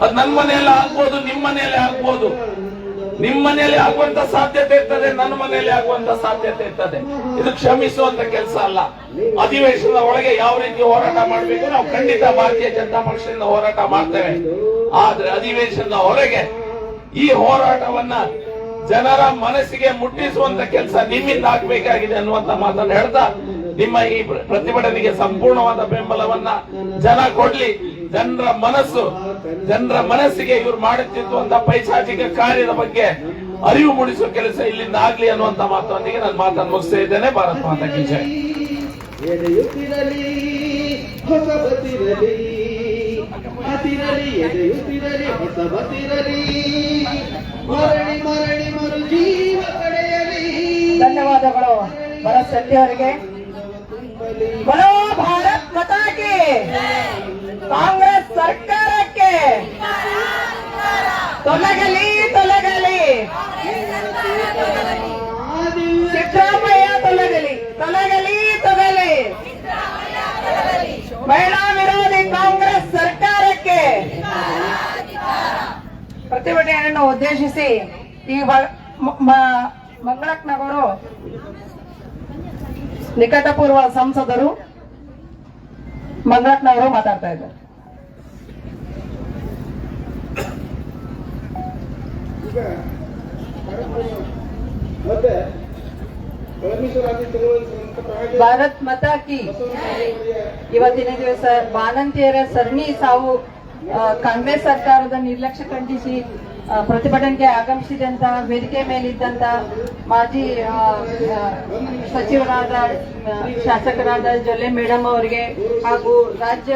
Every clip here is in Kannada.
ಅದು ನನ್ನ ಮನೆಯಲ್ಲಿ ಆಗ್ಬೋದು ನಿಮ್ಮ ಮನೆಯಲ್ಲಿ ಆಗ್ಬೋದು. ನಿಮ್ಮ ಮನೆಯಲ್ಲಿ ಆಗುವಂತ ಸಾಧ್ಯತೆ ಇರ್ತದೆ ನನ್ನ ಮನೆಯಲ್ಲಿ ಆಗುವಂತ ಸಾಧ್ಯತೆ ಇರ್ತದೆ. ಇದು ಕ್ಷಮಿಸುವಂತ ಕೆಲಸ ಅಲ್ಲ. ಅಧಿವೇಶನದ ಒಳಗೆ ಯಾವ ರೀತಿ ಹೋರಾಟ ಮಾಡಬೇಕು ನಾವು ಖಂಡಿತ ಭಾರತೀಯ ಜನತಾ ಪಕ್ಷದಿಂದ ಹೋರಾಟ ಮಾಡ್ತೇವೆ. ಆದ್ರೆ ಅಧಿವೇಶನದ ಹೊರಗೆ ಈ ಹೋರಾಟವನ್ನ ಜನರ ಮನಸ್ಸಿಗೆ ಮುಟ್ಟಿಸುವಂತ ಕೆಲಸ ನಿಮ್ಮಿಂದ ಆಗ್ಬೇಕಾಗಿದೆ ಅನ್ನುವಂತ ಮಾತನ್ನು ಹೇಳ್ತಾ, ನಿಮ್ಮ ಈ ಪ್ರ- ಪ್ರತಿಭಟನೆಗೆ ಸಂಪೂರ್ಣವಾದ ಬೆಂಬಲವನ್ನ ಜನ ಕೊಡ್ಲಿ. ಜನರ ಮನಸ್ಸು, ಜನರ ಮನಸ್ಸಿಗೆ ಇವ್ರು ಅಂತ ಪೈಶಾಚಿಕ ಕಾರ್ಯದ ಬಗ್ಗೆ ಅರಿವು ಮೂಡಿಸುವ ಕೆಲಸ ಇಲ್ಲಿಂದ ಆಗ್ಲಿ ಅನ್ನುವಂತ ಮಾತೊಂದಿಗೆ ನಾನು ಮಾತನ್ನು ಮುಗಿಸ್ತಾ ಇದ್ದೇನೆ. ಭಾರತ್ ಮಾತಾ ಕಿ ಧನ್ಯವಾದಗಳು ಭರತ್ ಶೆಟ್ಟಿ ಅವರಿಗೆ ಭಾರತ್ ಮತಾಗೆ ಕಾಂಗ್ರೆಸ್ ಸರ್ಕಾರಕ್ಕೆ ತೊಲಗಲಿ ತೊಲಗಲಿ. ಸಿದ್ದರಾಮಯ್ಯ ತೊಲಗಲಿ ತೊಲಗಲಿ ತೊಲಗಲಿ ಮಹಿಳಾ ವಿರೋಧಿ ಕಾಂಗ್ರೆಸ್ ಸರ್ಕಾರಕ್ಕೆ ಪ್ರತಿಭಟನೆಯನ್ನು ಉದ್ದೇಶಿಸಿ ಈ ಮಂಗಳಕ್ನವರು ನಿಕಟಪೂರ್ವ ಸಂಸದರು ಮಂಗಳಕ್ನವರು ಮಾತಾಡ್ತಾ ಇದ್ದಾರೆ. ಈಗ ಮತ್ತೆ ಭಾರತ್ ಇವತ್ತಿನ ದಿವಸ ಬಾಣಂತಿಯರ ಸರಣಿ ಸಾವು ಕಾಂಗ್ರೆಸ್ ಸರ್ಕಾರದ ನಿರ್ಲಕ್ಷ್ಯ ಖಂಡಿಸಿ ಪ್ರತಿಭಟನೆಗೆ ಆಗಮಿಸಿದಂತ ವೇದಿಕೆ ಮೇಲಿದ್ದಂತ ಮಾಜಿ ಸಚಿವರಾದ ಶಾಸಕರಾದ ಜೊಲ್ಲೆ ಮೇಡಮ್ ಅವರಿಗೆ ಹಾಗೂ ರಾಜ್ಯ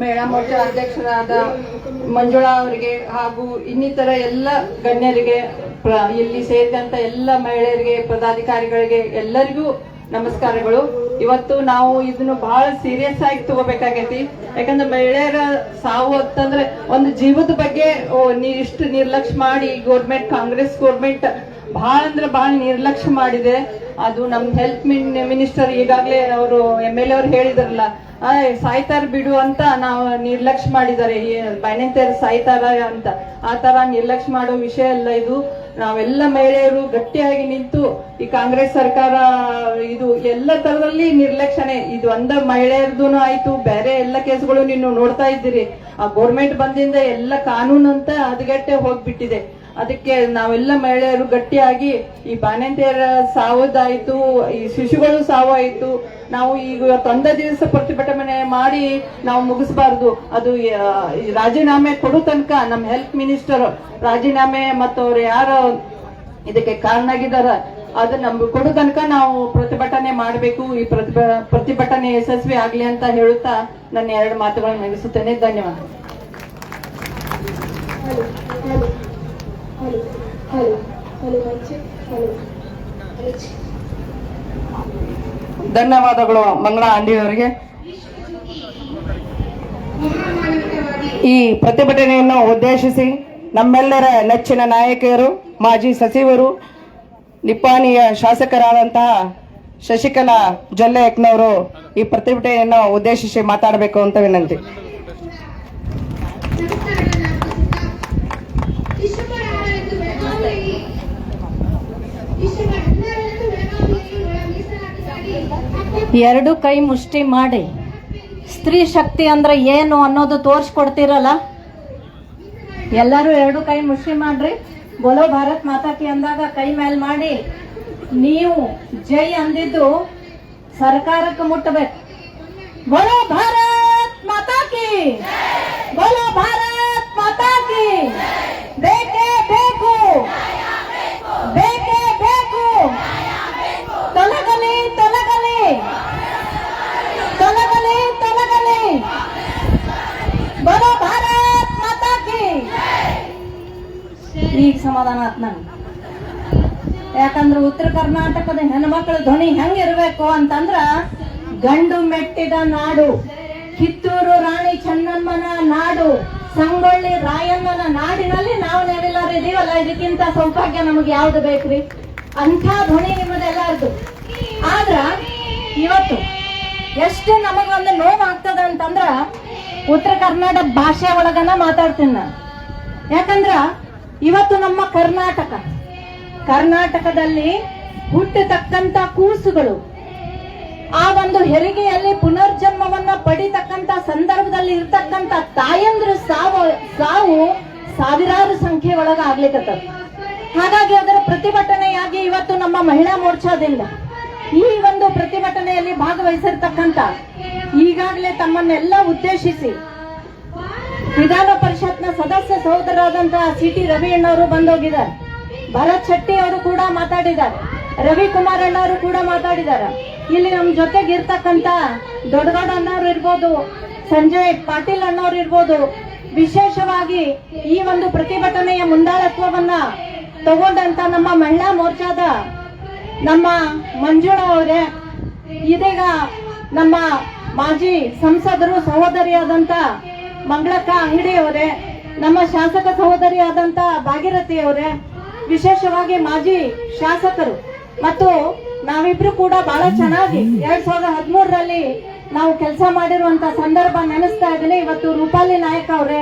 ಮಹಿಳಾ ಮೋರ್ಚಾ ಅಧ್ಯಕ್ಷರಾದ ಮಂಜುಳಾ ಅವರಿಗೆ ಹಾಗೂ ಇನ್ನಿತರ ಎಲ್ಲ ಗಣ್ಯರಿಗೆ ಇಲ್ಲಿ ಸೇರಿದಂತ ಎಲ್ಲ ಮಹಿಳೆಯರಿಗೆ, ಪದಾಧಿಕಾರಿಗಳಿಗೆ ಎಲ್ಲರಿಗೂ ನಮಸ್ಕಾರಗಳು. ಇವತ್ತು ನಾವು ಇದನ್ನು ಬಹಳ ಸೀರಿಯಸ್ ಆಗಿ ತಗೋಬೇಕಾಗೈತಿ. ಯಾಕಂದ್ರೆ ಮಹಿಳೆಯರ ಸಾವು ಅಂತಂದ್ರೆ ಒಂದು ಜೀವದ ಬಗ್ಗೆ ಇಷ್ಟು ನಿರ್ಲಕ್ಷ್ಯ ಮಾಡಿ ಗೋರ್ಮೆಂಟ್ ಕಾಂಗ್ರೆಸ್ ಗೋರ್ಮೆಂಟ್ ಬಹಳ ಅಂದ್ರೆ ಬಹಳ ನಿರ್ಲಕ್ಷ್ಯ ಮಾಡಿದೆ. ಅದು ನಮ್ ಹೆಲ್ತ್ ಮಿನಿಸ್ಟರ್ ಈಗಾಗಲೇ ಅವರು ಎಂ ಎಲ್ ಅವ್ರು ಹೇಳಿದ್ರಲ್ಲ ಸಾಯ್ತಾರ ಬಿಡು ಅಂತ ನಾವು ನಿರ್ಲಕ್ಷ್ಯ ಮಾಡಿದ್ದಾರೆ. ಬೈನಂತೇರ್ ಸಾಯ್ತಾರ ಅಂತ. ಆ ತರ ನಿರ್ಲಕ್ಷ್ಯ ಮಾಡೋ ವಿಷಯ ಅಲ್ಲ ಇದು. ನಾವೆಲ್ಲ ಮಹಿಳೆಯರು ಗಟ್ಟಿಯಾಗಿ ನಿಂತು ಈ ಕಾಂಗ್ರೆಸ್ ಸರ್ಕಾರ, ಇದು ಎಲ್ಲ ತರದಲ್ಲಿ ನಿರ್ಲಕ್ಷ್ಯನೆ. ಇದು ಒಂದ ಮಹಿಳೆಯರ್ದು ಆಯ್ತು, ಬೇರೆ ಎಲ್ಲ ಕೇಸ್ಗಳು ನೀನು ನೋಡ್ತಾ ಇದ್ದೀರಿ. ಆ ಗೋರ್ಮೆಂಟ್ ಬಂದಿಂದ ಎಲ್ಲ ಕಾನೂನು ಅಂತ ಹದಗೆಟ್ಟೆ ಹೋಗ್ಬಿಟ್ಟಿದೆ. ಅದಕ್ಕೆ ನಾವೆಲ್ಲ ಮಹಿಳೆಯರು ಗಟ್ಟಿಯಾಗಿ ಈ ಬಾಣಂತಿಯರ ಸಾವುದಾಯ್ತು ಈ ಶಿಶುಗಳು ಸಾವಾಯಿತು ನಾವು ಈಗ ತಂದ ದಿವಸ ಪ್ರತಿಭಟನೆ ಮಾಡಿ ನಾವು ಮುಗಿಸಬಾರ್ದು. ಅದು ರಾಜೀನಾಮೆ ಕೊಡೋ ತನಕ ನಮ್ಮ ಹೆಲ್ತ್ ಮಿನಿಸ್ಟರ್ ರಾಜೀನಾಮೆ ಮತ್ತು ಅವ್ರು ಯಾರು ಇದಕ್ಕೆ ಕಾರಣ ಆಗಿದಾರ ಅದು ನಮ್ಗೆ ಕೊಡೋ ತನಕ ನಾವು ಪ್ರತಿಭಟನೆ ಮಾಡಬೇಕು. ಈ ಪ್ರತಿಭ, ಪ್ರತಿಭಟನೆ ಯಶಸ್ವಿ ಆಗ್ಲಿ ಅಂತ ಹೇಳುತ್ತಾ ನನ್ನ ಎರಡು ಮಾತುಗಳನ್ನು ಮುಗಿಸುತ್ತೇನೆ. ಧನ್ಯವಾದ. ಧನ್ಯವಾದಗಳು ಮಂಗಳಾ ಅಂಡಿಯವರಿಗೆ ಈ ಪ್ರತಿಭಟನೆಯನ್ನು ಉದ್ದೇಶಿಸಿ ನಮ್ಮೆಲ್ಲರ ನೆಚ್ಚಿನ ನಾಯಕಿಯರು, ಮಾಜಿ ಸಚಿವರು, ನಿಪ್ಪಾಣಿಯ ಶಾಸಕರಾದಂತಹ ಶಶಿಕಲಾ ಜೊಲ್ಲೆ ಯಕ್ನವರು ಈ ಪ್ರತಿಭಟನೆಯನ್ನು ಉದ್ದೇಶಿಸಿ ಮಾತಾಡಬೇಕು ಅಂತ ವಿನಂತಿ. ಎರಡು ಕೈ ಮುಷ್ಟಿ ಮಾಡಿ. ಸ್ತ್ರೀ ಶಕ್ತಿ ಅಂದ್ರೆ ಏನು ಅನ್ನೋದು ತೋರಿಸ್ಕೊಡ್ತೀರಲ್ಲ? ಎಲ್ಲರೂ ಎರಡು ಕೈ ಮುಷ್ಟಿ ಮಾಡ್ರಿ. ಬೋಲೋ ಭಾರತ್ ಮಾತಾಕಿ ಅಂದಾಗ ಕೈ ಮೇಲ್ ಮಾಡಿ. ನೀವು ಜೈ ಅಂದಿದ್ದು ಸರ್ಕಾರಕ್ಕೆ ಮುಟ್ಟಬೇಕು ಬೋಲೋ ಭಾರತ್ ಮಾತಾಕಿ ಬೋಲೋ ಭಾರತ್ ಮಾತಾಕಿ ಬೇಕೇ ಬೇಕು. ಬೇಕೇ ಬೇಕು ತೊಲಗಲಿ ತೊಲಗಲಿ ತೊಲಗಲಿ ತೊಲಗಲಿ ಬರೋ ಭಾರತ್ ಮಾತಾ ಕಿ ಈಗ ಸಮಾಧಾನ ಆತ್ ನಂಗೆ ಯಾಕಂದ್ರೆ ಉತ್ತರ ಕರ್ನಾಟಕದ ಹೆಣ್ಮಕ್ಳ ಧ್ವನಿ ಹೆಂಗಿರ್ಬೇಕು ಅಂತಂದ್ರ ಗಂಡು ಮೆಟ್ಟಿದ ನಾಡು, ಕಿತ್ತೂರು ರಾಣಿ ಚೆನ್ನಮ್ಮನ ನಾಡು, ಸಂಗೊಳ್ಳಿ ರಾಯಣ್ಣನ ನಾಡಿನಲ್ಲಿ ನಾವು ನಾವೆಲ್ಲರೂ ಇದೀವಲ್ಲ? ಇದಕ್ಕಿಂತ ಸೌಭಾಗ್ಯ ನಮಗೆ ಯಾವ್ದು ಬೇಕ್ರಿ? ಅಂಥ ಧ್ವನಿ ನಿಮ್ಮದೆಲ್ಲರದು. ಆದ್ರ ಇವತ್ತು ಎಷ್ಟು ನಮಗೊಂದು ನೋವು ಆಗ್ತದ ಅಂತಂದ್ರ ಉತ್ತರ ಕರ್ನಾಟಕ ಭಾಷೆ ಒಳಗನ ಮಾತಾಡ್ತೀನಿ ನಾನು. ಯಾಕಂದ್ರ ಇವತ್ತು ನಮ್ಮ ಕರ್ನಾಟಕ. ಕರ್ನಾಟಕದಲ್ಲಿ ಹುಟ್ಟತಕ್ಕಂತ ಕೂಸುಗಳು. ಆ ಒಂದು ಹೆರಿಗೆಯಲ್ಲಿ ಪುನರ್ಜನ್ಮವನ್ನ ಪಡಿತಕ್ಕಂತ ಸಂದರ್ಭದಲ್ಲಿ ಇರ್ತಕ್ಕಂತ ತಾಯಂದ್ರ ಸಾವು ಸಾವು ಸಾವಿರಾರು ಸಂಖ್ಯೆ ಒಳಗ ಆಗ್ಲಿಕ್ಕತ್ತದ ಹಾಗಾಗಿ ಅದರ ಪ್ರತಿಭಟನೆಯಾಗಿ ಇವತ್ತು ನಮ್ಮ ಮಹಿಳಾ ಮೋರ್ಚಾದಿಂದ ಈ ಒಂದು ಪ್ರತಿಭಟನೆಯಲ್ಲಿ ಭಾಗವಹಿಸಿರ್ತಕ್ಕಂತ ಈಗಾಗಲೇ ತಮ್ಮನ್ನೆಲ್ಲ ಉದ್ದೇಶಿಸಿ ವಿಧಾನ ಪರಿಷತ್ನ ಸದಸ್ಯ ಸಹೋದರರಾದಂತಹ ಸಿ ಟಿ ರವಿ ಅಣ್ಣವರು ಬಂದೋಗಿದ್ದಾರೆ. ಭರತ್ ಶೆಟ್ಟಿ ಅವರು ಕೂಡ ಮಾತಾಡಿದ್ದಾರೆ. ರವಿ ಕುಮಾರ್ ಅಣ್ಣವರು ಕೂಡ ಮಾತಾಡಿದ್ದಾರೆ. ಇಲ್ಲಿ ನಮ್ಮ ಜೊತೆಗೆ ಇರ್ತಕ್ಕಂತ ದೊಡ್ಡಗೌಡ ಅಣ್ಣವ್ರು ಇರ್ಬೋದು, ಸಂಜಯ್ ಪಾಟೀಲ್ ಅಣ್ಣವ್ರು ಇರ್ಬೋದು, ವಿಶೇಷವಾಗಿ ಈ ಒಂದು ಪ್ರತಿಭಟನೆಯ ಮುಂದಾಳತ್ವವನ್ನ ತಗೊಂಡಂತ ನಮ್ಮ ಮಹಿಳಾ ಮೋರ್ಚಾದ ನಮ್ಮ ಮಂಜುಳಾ ಅವರೇ, ಇದೀಗ ನಮ್ಮ ಮಾಜಿ ಸಂಸದರು ಸಹೋದರಿಯಾದಂತ ಮಂಗಳಕ್ಕ ಅಂಗಡಿ ಅವರೇ ನಮ್ಮ ಶಾಸಕ ಸಹೋದರಿಯಾದಂತ ಭಾಗೀರಥಿ ಅವರೇ ವಿಶೇಷವಾಗಿ ಮಾಜಿ ಶಾಸಕರು ಮತ್ತು ನಾವಿಬ್ರು ಕೂಡ ಬಹಳ ಚೆನ್ನಾಗಿ ಎರಡ್ ಸಾವಿರದ ಹದಿಮೂರರಲ್ಲಿ ನಾವು ಕೆಲಸ ಮಾಡಿರುವಂತ ಸಂದರ್ಭ ನೆನೆಸ್ತಾ ಇದ್ದೀನಿ. ಇವತ್ತು ರೂಪಾಲಿ ನಾಯಕ ಅವರೇ,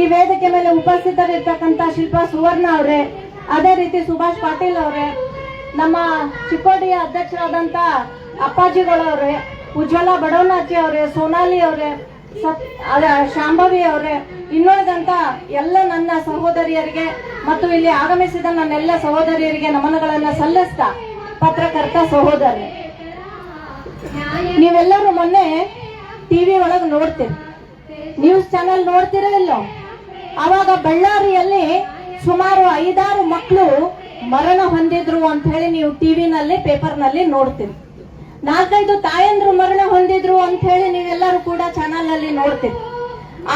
ಈ ವೇದಿಕೆ ಮೇಲೆ ಉಪಸ್ಥಿತರಿರ್ತಕ್ಕಂತ ಶಿಲ್ಪಾ ಸುವರ್ಣ ಅವರೇ, ಅದೇ ರೀತಿ ಸುಭಾಷ್ ಪಾಟೀಲ್ ಅವರೇ, ನಮ್ಮ ಚಿಕ್ಕೋಡಿಯ ಅಧ್ಯಕ್ಷರಾದಂತ ಅಪ್ಪಾಜಿಗಳವ್ರೆ, ಉಜ್ವಲ ಬಡವನಾಚಿ ಅವರೇ, ಸೋನಾಲಿ ಅವರೇ ಅದ ಶಾಂಭವಿ ಅವರೇ, ಇನ್ನುಳಿದಂತ ಎಲ್ಲ ನನ್ನ ಸಹೋದರಿಯರಿಗೆ ಮತ್ತು ಇಲ್ಲಿ ಆಗಮಿಸಿದ ನನ್ನೆಲ್ಲ ಸಹೋದರಿಯರಿಗೆ ನಮನಗಳನ್ನ ಸಲ್ಲಿಸ್ತಾ ಪತ್ರಕರ್ತ ಸಹೋದರಿ. ನೀವೆಲ್ಲರೂ ಮೊನ್ನೆ ಟಿವಿ ಒಳಗೆ ನೋಡ್ತೀರಿ. ನ್ಯೂಸ್ ಚಾನೆಲ್ ನೋಡ್ತೀರಾ ಇಲ್ಲೋ? ಅವಾಗ ಬಳ್ಳಾರಿಯಲ್ಲಿ ಸುಮಾರು ಐದಾರು ಮಕ್ಕಳು ಮರಣ ಹೊಂದಿದ್ರು ಅಂತ ಹೇಳಿ ನೀವು ಟಿವಿನಲ್ಲಿ, ಪೇಪರ್ನಲ್ಲಿ ನೋಡ್ತೀರಿ. ನಾಲ್ಕೈದು ತಾಯಂದ್ರು ಮರಣ ಹೊಂದಿದ್ರು ಅಂತ ಹೇಳಿ ನೀವೆಲ್ಲರೂ ಕೂಡ ಚಾನಲ್ ಅಲ್ಲಿ ನೋಡ್ತೀವಿ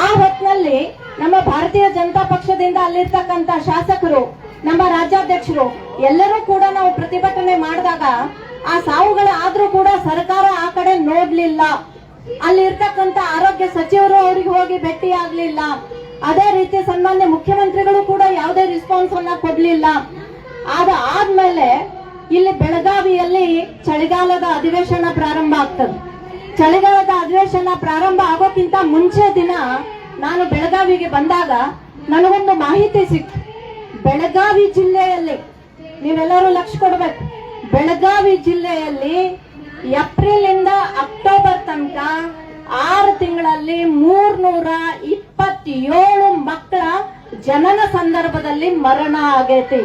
ಆ ಹೊತ್ತಿನಲ್ಲಿ ನಮ್ಮ ಭಾರತೀಯ ಜನತಾ ಪಕ್ಷದಿಂದ ಅಲ್ಲಿರ್ತಕ್ಕಂತ ಶಾಸಕರು, ನಮ್ಮ ರಾಜ್ಯಾಧ್ಯಕ್ಷರು, ಎಲ್ಲರೂ ಕೂಡ ನಾವು ಪ್ರತಿಭಟನೆ ಮಾಡಿದಾಗ ಆ ಸಾವುಗಳ ಆದ್ರೂ ಕೂಡ ಸರ್ಕಾರ ಆ ಕಡೆ ನೋಡ್ಲಿಲ್ಲ. ಅಲ್ಲಿ ಇರ್ತಕ್ಕಂತ ಆರೋಗ್ಯ ಸಚಿವರು ಅವ್ರಿಗೆ ಹೋಗಿ ಭೇಟಿ ಆಗ್ಲಿಲ್ಲ ಅದೇ ರೀತಿ ಸನ್ಮಾನ್ಯ ಮುಖ್ಯಮಂತ್ರಿಗಳು ಕೂಡ ಯಾವುದೇ ರಿಸ್ಪಾನ್ಸ್ ಅನ್ನ ಕೊಡ್ಲಿಲ್ಲ. ಆದ ಆದ್ಮೇಲೆ ಇಲ್ಲಿ ಬೆಳಗಾವಿಯಲ್ಲಿ ಚಳಿಗಾಲದ ಅಧಿವೇಶನ ಪ್ರಾರಂಭ ಆಗ್ತದೆ. ಚಳಿಗಾಲದ ಅಧಿವೇಶನ ಪ್ರಾರಂಭ ಆಗೋಕ್ಕಿಂತ ಮುಂಚೆ ದಿನ ನಾನು ಬೆಳಗಾವಿಗೆ ಬಂದಾಗ ನನಗೊಂದು ಮಾಹಿತಿ ಸಿಕ್ತು. ಬೆಳಗಾವಿ ಜಿಲ್ಲೆಯಲ್ಲಿ, ನೀವೆಲ್ಲರೂ ಲಕ್ಷ ಕೊಡ್ಬೇಕು. ಬೆಳಗಾವಿ ಜಿಲ್ಲೆಯಲ್ಲಿ ಏಪ್ರಿಲ್ ಇಂದ ಅಕ್ಟೋಬರ್ ತನಕ ಆರು ತಿಂಗಳಲ್ಲಿ ಮೂರ್ನೂರ ಇಪ್ಪತ್ತೇಳು ಮಕ್ಕಳ ಜನನ ಸಂದರ್ಭದಲ್ಲಿ ಮರಣ ಆಗೈತಿ.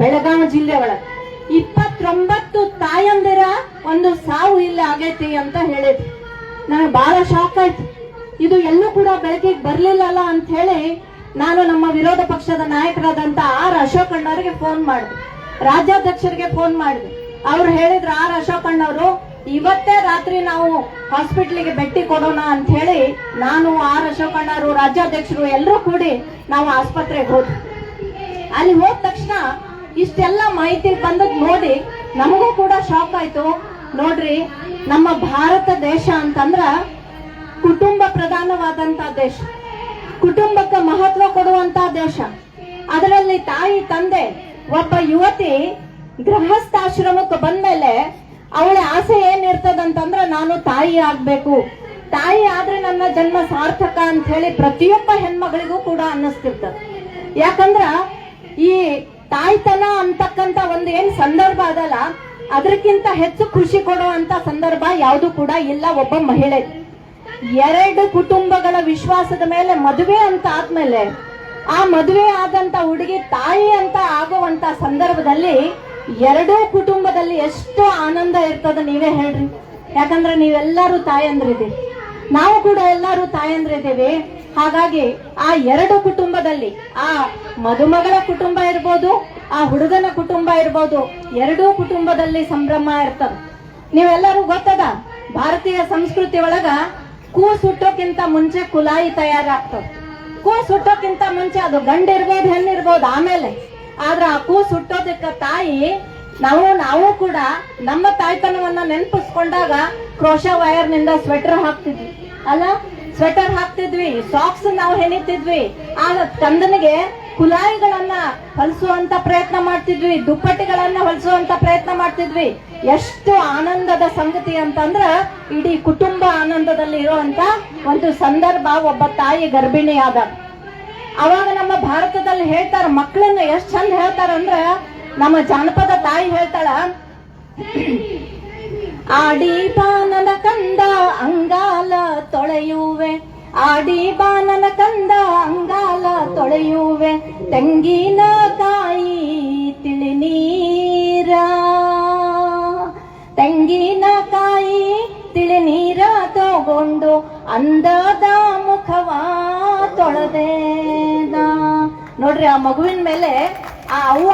ಬೆಳಗಾವಿ ಜಿಲ್ಲೆ ಒಳಗೆ. ಇಪ್ಪತ್ತೊಂಬತ್ತು ತಾಯಂದಿರ ಒಂದು ಸಾವು ಇಲ್ಲಿ ಆಗೈತಿ ಅಂತ ಹೇಳಿದ್ರು ನನಗೆ ಬಹಳ ಶಾಕ್ ಆಯ್ತು. ಇದು ಎಲ್ಲೂ ಕೂಡ ಬೆಳಕಿಗೆ ಬರ್ಲಿಲ್ಲಲ್ಲ ಅಂತ ಹೇಳಿ ನಾನು ನಮ್ಮ ವಿರೋಧ ಪಕ್ಷದ ನಾಯಕರಾದಂತ ಆರ್ ಅಶೋಕ್ ಫೋನ್ ಮಾಡಿದೆ. ರಾಜ್ಯಾಧ್ಯಕ್ಷರಿಗೆ ಫೋನ್ ಮಾಡಿದೆ. ಅವ್ರು ಹೇಳಿದ್ರು, ಆರ್ ಅಶೋಕ್ ಅಣ್ಣವರು, ಇವತ್ತೇ ರಾತ್ರಿ ನಾವು ಹಾಸ್ಪಿಟ್ಲಿಗೆ ಭೇಟಿ ಕೊಡೋಣ ಅಂತ ಹೇಳಿ ನಾನು, ಆರ್ ಅಶೋಕ್ ಅಣ್ಣವರು, ರಾಜ್ಯಾಧ್ಯಕ್ಷರು ಎಲ್ಲರೂ ಕೂಡಿ ನಾವು ಆಸ್ಪತ್ರೆಗೆ ಹೋದ್ವಿ. ಅಲ್ಲಿ ಹೋದ ತಕ್ಷಣ ಇಷ್ಟೆಲ್ಲ ಮಾಹಿತಿ ಬಂದದ್ ನೋಡಿ ನಮಗೂ ಕೂಡ ಶಾಕ್ ಆಯ್ತು. ನೋಡ್ರಿ, ನಮ್ಮ ಭಾರತ ದೇಶ ಅಂತಂದ್ರ ಕುಟುಂಬ ಪ್ರಧಾನವಾದಂತ ದೇಶ. ಕುಟುಂಬಕ್ಕೆ ಮಹತ್ವ ಕೊಡುವಂತ ದೇಶ. ಅದರಲ್ಲಿ ತಾಯಿ, ತಂದೆ, ಒಬ್ಬ ಯುವತಿ ಗೃಹಸ್ಥಾಶ್ರಮಕ್ಕೆ ಬಂದ್ಮೇಲೆ ಅವಳ ಆಸೆ ಏನಿರ್ತದಂತಂದ್ರ ನಾನು ತಾಯಿ ಆಗ್ಬೇಕು. ತಾಯಿ ಆದ್ರೆ ನನ್ನ ಜನ್ಮ ಸಾರ್ಥಕ ಅಂತ ಹೇಳಿ ಪ್ರತಿಯೊಬ್ಬ ಹೆಣ್ಮಗಳಿಗೂ ಕೂಡ ಅನ್ನಿಸ್ತಿರ್ತದೆ. ಯಾಕಂದ್ರ ಈ ತಾಯ್ತನ ಅಂತಕ್ಕಂತ ಒಂದು ಏನ್ ಸಂದರ್ಭ ಅದಲ್ಲ ಅದಕ್ಕಿಂತ ಹೆಚ್ಚು ಖುಷಿ ಕೊಡುವಂತ ಸಂದರ್ಭ ಯಾವುದು ಕೂಡ ಇಲ್ಲ ಒಬ್ಬ ಮಹಿಳೆ. ಎರಡು ಕುಟುಂಬಗಳ ವಿಶ್ವಾಸದ ಮೇಲೆ ಮದುವೆ ಅಂತ ಆದ್ಮೇಲೆ, ಆ ಮದುವೆ ಆದಂತ ಹುಡುಗಿ ತಾಯಿ ಅಂತ ಆಗುವಂತ ಸಂದರ್ಭದಲ್ಲಿ ಎರಡೂ ಕುಟುಂಬದಲ್ಲಿ ಎಷ್ಟು ಆನಂದ ಇರ್ತದ ನೀವೇ ಹೇಳ್ರಿ. ಯಾಕಂದ್ರೆ ನೀವೆಲ್ಲರೂ ತಾಯಂದ್ರಿದ್ದೀವಿ ನಾವು ಕೂಡ ಎಲ್ಲರೂ ತಾಯಂದ್ರಿದ್ದೀವಿ ಹಾಗಾಗಿ ಆ ಎರಡು ಕುಟುಂಬದಲ್ಲಿ, ಆ ಮದುಮಗಳ ಕುಟುಂಬ ಇರ್ಬೋದು, ಆ ಹುಡುಗನ ಕುಟುಂಬ ಇರ್ಬೋದು, ಎರಡೂ ಕುಟುಂಬದಲ್ಲಿ ಸಂಭ್ರಮ ಇರ್ತದ. ನೀವೆಲ್ಲರೂ ಗೊತ್ತದ? ಭಾರತೀಯ ಸಂಸ್ಕೃತಿ ಒಳಗ ಕೂಸ್ ಹುಟ್ಟೋಕ್ಕಿಂತ ಮುಂಚೆ ಕುಲಾಯಿ ತಯಾರಾಗ್ತದೆ. ಕೂ ಹುಟ್ಟೋಕ್ಕಿಂತ ಮುಂಚೆ ಅದು ಗಂಡ ಇರ್ಬೋದು ಹೆಣ್ಣಿರ್ಬೋದು ಆಮೇಲೆ. ಆದ್ರೆ ಆ ಕೂ ಹುಟ್ಟೋದಕ್ಕ ತಾಯಿ, ನಾವು ನಾವು ಕೂಡ ನಮ್ಮ ತಾಯ್ತನವನ್ನ ನೆನಪಿಸ್ಕೊಂಡಾಗ ಕ್ರೋಶ ವೈರ್ನಿಂದ ಸ್ವೆಟರ್ ಹಾಕ್ತಿದ್ವಿ. ಅಲ್ಲ? ಸ್ವೆಟರ್ ಹಾಕ್ತಿದ್ವಿ ಸಾಕ್ಸ್ ನಾವು ಹೆಣಿತಿದ್ವಿ. ಆ ತಂದನಿಗೆ ಕುಲಾಯಿಗಳನ್ನ ಹೊಲಿಸುವಂತ ಪ್ರಯತ್ನ ಮಾಡ್ತಿದ್ವಿ, ದುಪ್ಪಟ್ಟಿಗಳನ್ನ ಹೊಲಿಸುವಂತ ಪ್ರಯತ್ನ ಮಾಡ್ತಿದ್ವಿ. ಎಷ್ಟು ಆನಂದದ ಸಂಗತಿ ಅಂತಂದ್ರ, ಇಡೀ ಕುಟುಂಬ ಆನಂದದಲ್ಲಿ ಇರುವಂತ ಒಂದು ಸಂದರ್ಭ ಒಬ್ಬ ತಾಯಿ ಗರ್ಭಿಣಿ ಆದ ಅವಾಗ ನಮ್ಮ ಭಾರತದಲ್ಲಿ ಹೇಳ್ತಾರ, ಮಕ್ಕಳನ್ನ ಎಷ್ಟ್ ಚಂದ ಹೇಳ್ತಾರಂದ್ರ, ನಮ್ಮ ಜಾನಪದ ತಾಯಿ ಹೇಳ್ತಾಳ ಆಡಿ ಬಾನನ ಕಂದ ಅಂಗಾಲ ತೊಳೆಯುವೆ. ಆಡಿ ಬಾನನ ಕಂದ ಅಂಗಾಲ ತೊಳೆಯುವೆ. ತೆಂಗಿನ ಕಾಯಿ ತಿಳಿ ನೀರ. ತೆಂಗಿನ ಕಾಯಿ ತಿಳಿ ನೀರ ತಗೊಂಡು ಅಂದದ ಮುಖವ ತೊಳೆದೇನ ನೋಡ್ರಿ ಆ ಮಗುವಿನ ಮೇಲೆ ಆ ಅವ್ವ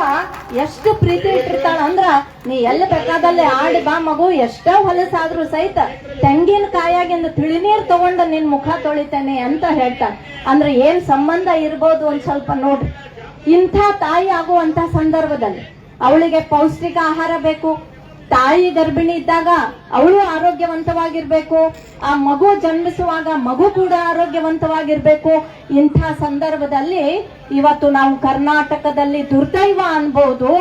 ಎಷ್ಟು ಪ್ರೀತಿ ಇಟ್ಟಿರ್ತಾಳ ಅಂದ್ರ, ನೀ ಎಲ್ಲಿ ಬೇಕಾದಲ್ಲಿ ಆಡಿ ಬಾ ಮಗು, ಎಷ್ಟ ಹೊಲಸಾದ್ರೂ ಸಹಿತ ತೆಂಗಿನ ಕಾಯಾಗಿಂದ ತಿಳಿ ನೀರ್ ತಗೊಂಡು ನಿನ್ ಮುಖ ತೊಳಿತೇನೆ ಅಂತ ಹೇಳ್ತಾಳ ಅಂದ್ರೆ ಏನ್ ಸಂಬಂಧ ಇರ್ಬೋದು ಒಂದ್ ಸ್ವಲ್ಪ ನೋಡ್ರಿ. ಇಂಥ ತಾಯಿ ಆಗುವಂತ ಸಂದರ್ಭದಲ್ಲಿ ಅವಳಿಗೆ ಪೌಷ್ಟಿಕ ಆಹಾರ ಬೇಕು ತಾಯಿ ಗರ್ಭಿಣಿ ಇದ್ದಾಗ ಅವಳು ಆರೋಗ್ಯವಂತವಾಗಿರ್ಬೇಕು, ಆ ಮಗು ಜನ್ಮಿಸುವಾಗ ಮಗು ಕೂಡ ಆರೋಗ್ಯವಂತವಾಗಿರ್ಬೇಕು. ಇಂಥ ಸಂದರ್ಭದಲ್ಲಿ ಇವತ್ತು ನಾವು ಕರ್ನಾಟಕದಲ್ಲಿ ದುರ್ದೈವ ಅನ್ಬಹುದು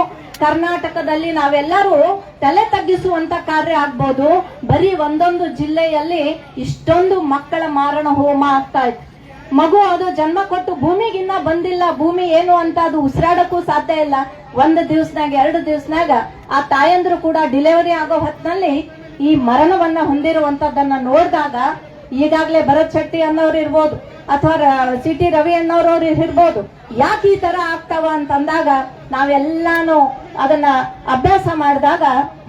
ಕರ್ನಾಟಕದಲ್ಲಿ ನಾವೆಲ್ಲರೂ ತಲೆ ತಗ್ಗಿಸುವಂತ ಕಾರ್ಯ ಆಗ್ಬೋದು. ಬರೀ ಒಂದೊಂದು ಜಿಲ್ಲೆಯಲ್ಲಿ ಇಷ್ಟೊಂದು ಮಕ್ಕಳ ಮಾರಣ ಹೋಮ ಆಗ್ತಾ ಇತ್ತು. ಮಗು ಅದು ಜನ್ಮ ಕೊಟ್ಟು ಭೂಮಿಗಿನ್ನ ಬಂದಿಲ್ಲ, ಭೂಮಿ ಏನು ಅಂತ ಅದು ಉಸಿರಾಡಕ್ಕೂ ಸಾಧ್ಯ ಇಲ್ಲ. ಒಂದು ದಿವಸನಾಗ, ಎರಡು ದಿವಸನಾಗ ಆ ತಾಯಂದ್ರು ಕೂಡ ಡಿಲಿವರಿ ಆಗೋ ಹೊತ್ತಿನಲ್ಲಿ ಈ ಮರಣವನ್ನ ಹೊಂದಿರುವಂತದ್ದನ್ನ ನೋಡಿದಾಗ ಈಗಾಗ್ಲೇ ಭರತ್ ಶೆಟ್ಟಿ ಅನ್ನೋರು ಇರ್ಬೋದು ಅಥವಾ ಸಿ ಟಿ ರವಿ ಅನ್ನೋರವ್ರು ಇರ್ಬೋದು, ಯಾಕೆ ಈ ತರ ಆಗ್ತಾವ ಅಂತಂದಾಗ ನಾವೆಲ್ಲಾನು ಅದನ್ನ ಅಭ್ಯಾಸ ಮಾಡಿದಾಗ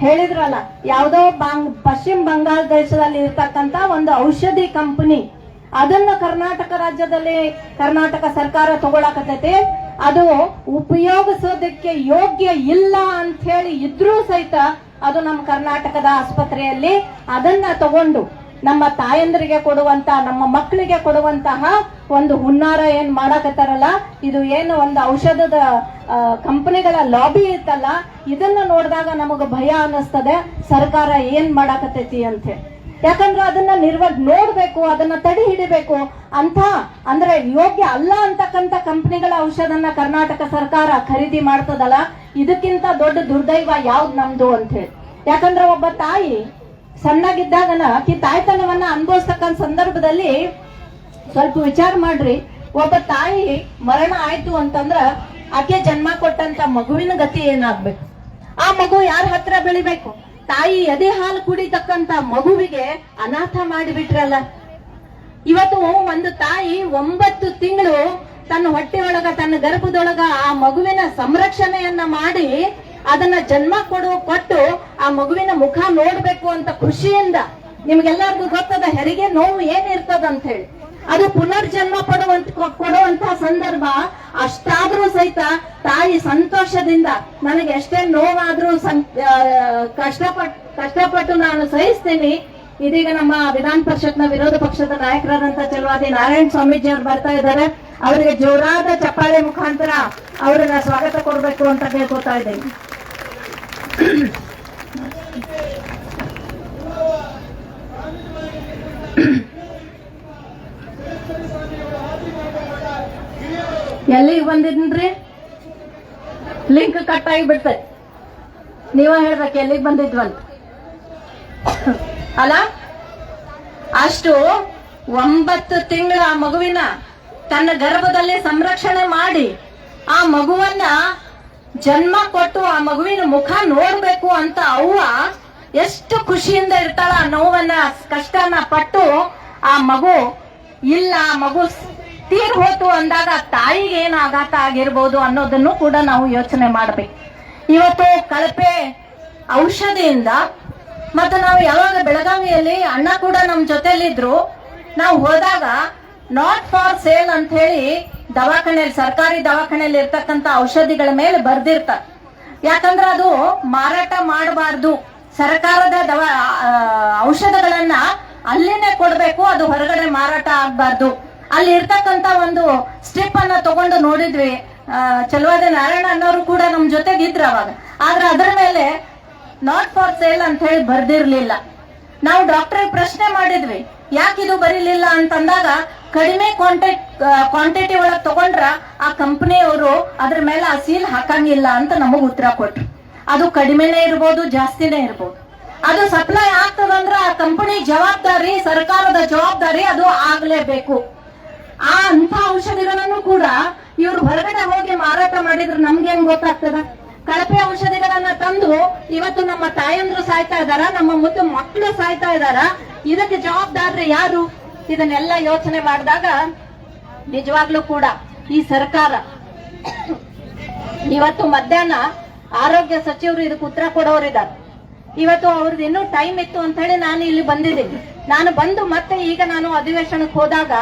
ಹೇಳಿದ್ರಲ್ಲ, ಯಾವುದೋ ಬಾಂಗ್, ಪಶ್ಚಿಮ ಬಂಗಾಳ ದೇಶದಲ್ಲಿ ಇರ್ತಕ್ಕಂತ ಒಂದು ಔಷಧಿ ಕಂಪನಿ ಅದನ್ನ ಕರ್ನಾಟಕ ರಾಜ್ಯದಲ್ಲಿ ಕರ್ನಾಟಕ ಸರ್ಕಾರ ತಗೊಳಕತೈತಿ ಅದು ಉಪಯೋಗಿಸೋದಕ್ಕೆ ಯೋಗ್ಯ ಇಲ್ಲ ಅಂತ ಹೇಳಿ ಇದ್ರೂ ಸಹಿತ ಅದು ನಮ್ಮ ಕರ್ನಾಟಕದ ಆಸ್ಪತ್ರೆಯಲ್ಲಿ ಅದನ್ನ ತಗೊಂಡು ನಮ್ಮ ತಾಯಂದ್ರಿಗೆ ಕೊಡುವಂತ, ನಮ್ಮ ಮಕ್ಕಳಿಗೆ ಕೊಡುವಂತಹ ಒಂದು ಹುನ್ನಾರ ಏನ್ ಮಾಡಕತ್ತಾರಲ್ಲ, ಇದು ಏನು ಒಂದು ಔಷಧದ ಕಂಪನಿಗಳ ಲಾಬಿ ಇತ್ತಲ್ಲ, ಇದನ್ನ ನೋಡಿದಾಗ ನಮಗ ಭಯ ಅನ್ನಿಸ್ತದೆ, ಸರ್ಕಾರ ಏನ್ ಮಾಡಾಕತೈತಿ ಅಂತ ಯಾಕಂದ್ರೆ ಅದನ್ನ ನಿರ್ವ ನೋಡ್ಬೇಕು, ಅದನ್ನ ತಡೆ ಹಿಡಿಬೇಕು. ಅಂತ ಅಂದ್ರೆ ಯೋಗ್ಯ ಅಲ್ಲ ಅಂತಕ್ಕಂಥ ಕಂಪನಿಗಳ ಔಷಧನ ಕರ್ನಾಟಕ ಸರ್ಕಾರ ಖರೀದಿ ಮಾಡ್ತದಲ್ಲ? ಇದಕ್ಕಿಂತ ದೊಡ್ಡ ದುರ್ದೈವ ಯಾವ್ದು ನಮ್ದು ಅಂತ ಹೇಳಿ. ಯಾಕಂದ್ರೆ ಒಬ್ಬ ತಾಯಿ ಸಣ್ಣಗಿದ್ದಾಗನ ಆಕಿ ತಾಯ್ತನವನ್ನ ಅನುಭವಿಸ್ತಕ್ಕಂಥ ಸಂದರ್ಭದಲ್ಲಿ ಸ್ವಲ್ಪ ವಿಚಾರ ಮಾಡ್ರಿ. ಒಬ್ಬ ತಾಯಿ ಮರಣ ಆಯ್ತು ಅಂತಂದ್ರ ಆಕೆ ಜನ್ಮ ಕೊಟ್ಟಂತ ಮಗುವಿನ ಗತಿ ಏನಾಗ್ಬೇಕು? ಆ ಮಗು ಯಾರ ಹತ್ರ ಬೆಳಿಬೇಕು? ತಾಯಿ ಎದೆ ಹಾಲು ಕುಡಿತಕ್ಕಂತ ಮಗುವಿಗೆ ಅನಾಥ ಮಾಡಿಬಿಟ್ರಲ್ಲ. ಇವತ್ತು ಒಂದು ತಾಯಿ ಒಂಬತ್ತು ತಿಂಗಳು ತನ್ನ ಹೊಟ್ಟೆ ಒಳಗ ತನ್ನ ಗರ್ಭದೊಳಗ ಆ ಮಗುವಿನ ಸಂರಕ್ಷಣೆಯನ್ನ ಮಾಡಿ ಅದನ್ನ ಜನ್ಮ ಕೊಡುವ ಕೊಟ್ಟು ಆ ಮಗುವಿನ ಮುಖ ನೋಡ್ಬೇಕು ಅಂತ ಖುಷಿಯಿಂದ ನಿಮ್ಗೆಲ್ಲರಿಗೂ ಗೊತ್ತದ, ಹೆರಿಗೆ ನೋವು ಏನಿರ್ತದಂತ ಹೇಳಿ. ಅದು ಪುನರ್ಜನ್ಮ ಪಡುವಂತ ಕೊಡುವಂತ ಸಂದರ್ಭ. ಅಷ್ಟಾದ್ರೂ ಸಹಿತ ತಾಯಿ ಸಂತೋಷದಿಂದ ನನಗೆ ಎಷ್ಟೇ ನೋವಾದ್ರೂ ಕಷ್ಟಪಟ್ಟು ಕಷ್ಟಪಟ್ಟು ನಾನು ಸಹಿಸ್ತೇನೆ. ಇದೀಗ ನಮ್ಮ ವಿಧಾನ ಪರಿಷತ್ನ ವಿರೋಧ ಪಕ್ಷದ ನಾಯಕರಾದಂತ ಚಲವಾದಿ ನಾರಾಯಣ ಸ್ವಾಮೀಜಿ ಅವರು ಬರ್ತಾ ಇದ್ದಾರೆ. ಅವರಿಗೆ ಜೋರಾದ ಚಪ್ಪಾಳೆ ಮುಖಾಂತರ ಅವರನ್ನ ಸ್ವಾಗತ ಕೊಡಬೇಕು ಅಂತ ಕೇಳ್ಕೊತಾ ಇದ್ದೇನೆ. ಎಲ್ಲಿಗೆ ಬಂದಿದ್ರಿ ಲಿಂಕ್ ಕಟ್ ಆಗಿ ಬಿಡ್ತದೆ ನೀವ ಹೇಳ್ಬೇಕು ಎಲ್ಲಿಗೆ ಬಂದಿದ್ವಂತ. ಅಲ್ಲ, ಅಷ್ಟು ಒಂಬತ್ತು ತಿಂಗಳ ಆ ಮಗುವಿನ ತನ್ನ ಗರ್ಭದಲ್ಲಿ ಸಂರಕ್ಷಣೆ ಮಾಡಿ ಆ ಮಗುವನ್ನ ಜನ್ಮ ಕೊಟ್ಟು ಆ ಮಗುವಿನ ಮುಖ ನೋಡ್ಬೇಕು ಅಂತ ಅವ್ವ ಎಷ್ಟು ಖುಷಿಯಿಂದ ಇರ್ತಾಳ ನೋವನ್ನ, ಕಷ್ಟನ ಪಟ್ಟು ಆ ಮಗು ಇಲ್ಲ, ಆ ಮಗು ತೀರ್ ಹೋತು ಅಂದಾಗ ತಾಯಿಗೆ ಏನ್ ಆಘಾತ ಆಗಿರ್ಬೋದು ಅನ್ನೋದನ್ನು ಕೂಡ ನಾವು ಯೋಚನೆ ಮಾಡ್ಬೇಕು. ಇವತ್ತು ಕಳಪೆ ಔಷಧಿಯಿಂದ ಮತ್ತೆ ನಾವು ಯಾವಾಗ ಬೆಳಗಾವಿಯಲ್ಲಿ ಅಣ್ಣ ಕೂಡ ನಮ್ ಜೊತೆಲಿದ್ರು ನಾವು ಹೋದಾಗ ನಾಟ್ ಫಾರ್ ಸೇಲ್ ಅಂತ ಹೇಳಿ ದವಾಖಾನೆಯಲ್ಲಿ, ಸರ್ಕಾರಿ ದವಾಖಾನೆಯಲ್ಲಿ ಇರ್ತಕ್ಕಂತ ಔಷಧಿಗಳ ಮೇಲೆ ಬರ್ದಿರ್ತಾರೆ. ಯಾಕಂದ್ರೆ ಅದು ಮಾರಾಟ ಮಾಡಬಾರ್ದು. ಸರ್ಕಾರದ ದವಾ ಔಷಧಗಳನ್ನ ಅಲ್ಲಿನೇ ಕೊಡ್ಬೇಕು, ಅದು ಹೊರಗಡೆ ಮಾರಾಟ ಆಗ್ಬಾರ್ದು. ಅಲ್ಲಿ ಇರ್ತಕ್ಕಂತ ಒಂದು ಸ್ಟೆಪ್ ಅನ್ನ ತಗೊಂಡು ನೋಡಿದ್ವಿ. ಚಲುವಾದ ನಾರಾಯಣ ಅನ್ನೋರು ಕೂಡ ನಮ್ ಜೊತೆಗಿದ್ರು ಅವಾಗ. ಆದ್ರೆ ಅದ್ರ ಮೇಲೆ ನಾಟ್ ಫಾರ್ ಸೇಲ್ ಅಂತ ಹೇಳಿ ಬರ್ದಿರ್ಲಿಲ್ಲ. ನಾವು ಡಾಕ್ಟರ್ ಪ್ರಶ್ನೆ ಮಾಡಿದ್ವಿ, ಯಾಕೆ ಇದು ಬರೀಲಿಲ್ಲ ಅಂತಂದಾಗ ಕಡಿಮೆ ಕ್ವಾಂಟಿಟ್ ಕ್ವಾಂಟಿಟಿ ಒಳಗ್ ತಗೊಂಡ್ರ ಆ ಕಂಪನಿಯವರು ಅದ್ರ ಮೇಲೆ ಆ ಸೀಲ್ ಹಾಕಂಗಿಲ್ಲ ಅಂತ ನಮಗ್ ಉತ್ತರ ಕೊಟ್ರು. ಅದು ಕಡಿಮೆನೇ ಇರ್ಬೋದು, ಜಾಸ್ತಿನೇ ಇರ್ಬೋದು. ಅದು ಸಪ್ಲೈ ಆಗ್ತದಂದ್ರ ಆ ಕಂಪನಿ ಜವಾಬ್ದಾರಿ, ಸರ್ಕಾರದ ಜವಾಬ್ದಾರಿ ಅದು ಆಗ್ಲೇಬೇಕು. ಆ ಅಂತ ಔಷಧಿಗಳನ್ನು ಕೂಡ ಇವರು ಹೊರಗಡೆ ಹೋಗಿ ಮಾರಾಟ ಮಾಡಿದ್ರೆ ನಮ್ಗೆ ಹೆಂಗ್ ಗೊತ್ತಾಗ್ತದ? ಕಳಪೆ ಔಷಧಿಗಳನ್ನ ತಂದು ಇವತ್ತು ನಮ್ಮ ತಾಯಂದ್ರು ಸಾಯ್ತಾ ಇದಾರ ನಮ್ಮ ಮುದ್ದು ಮಕ್ಕಳು ಸಾಯ್ತಾ ಇದಾರ ಇದಕ್ಕೆ ಜವಾಬ್ದಾರಿ ಯಾರು? ಇದನ್ನೆಲ್ಲ ಯೋಚನೆ ಮಾಡಿದಾಗ ನಿಜವಾಗ್ಲೂ ಕೂಡ ಈ ಸರ್ಕಾರ ಇವತ್ತು ಮಧ್ಯಾಹ್ನ ಆರೋಗ್ಯ ಸಚಿವರು ಇದಕ್ಕೆ ಉತ್ತರ ಕೊಡೋರಿದ್ದಾರೆ. ಇವತ್ತು ಅವ್ರದ್ದು ಇನ್ನೂ ಟೈಮ್ ಇತ್ತು ಅಂತ ಹೇಳಿ ನಾನು ಇಲ್ಲಿ ಬಂದಿದ್ದೀನಿ. ನಾನು ಬಂದು ಮತ್ತೆ ಈಗ ನಾನು ಅಧಿವೇಶನಕ್ಕೆ ಹೋದಾಗ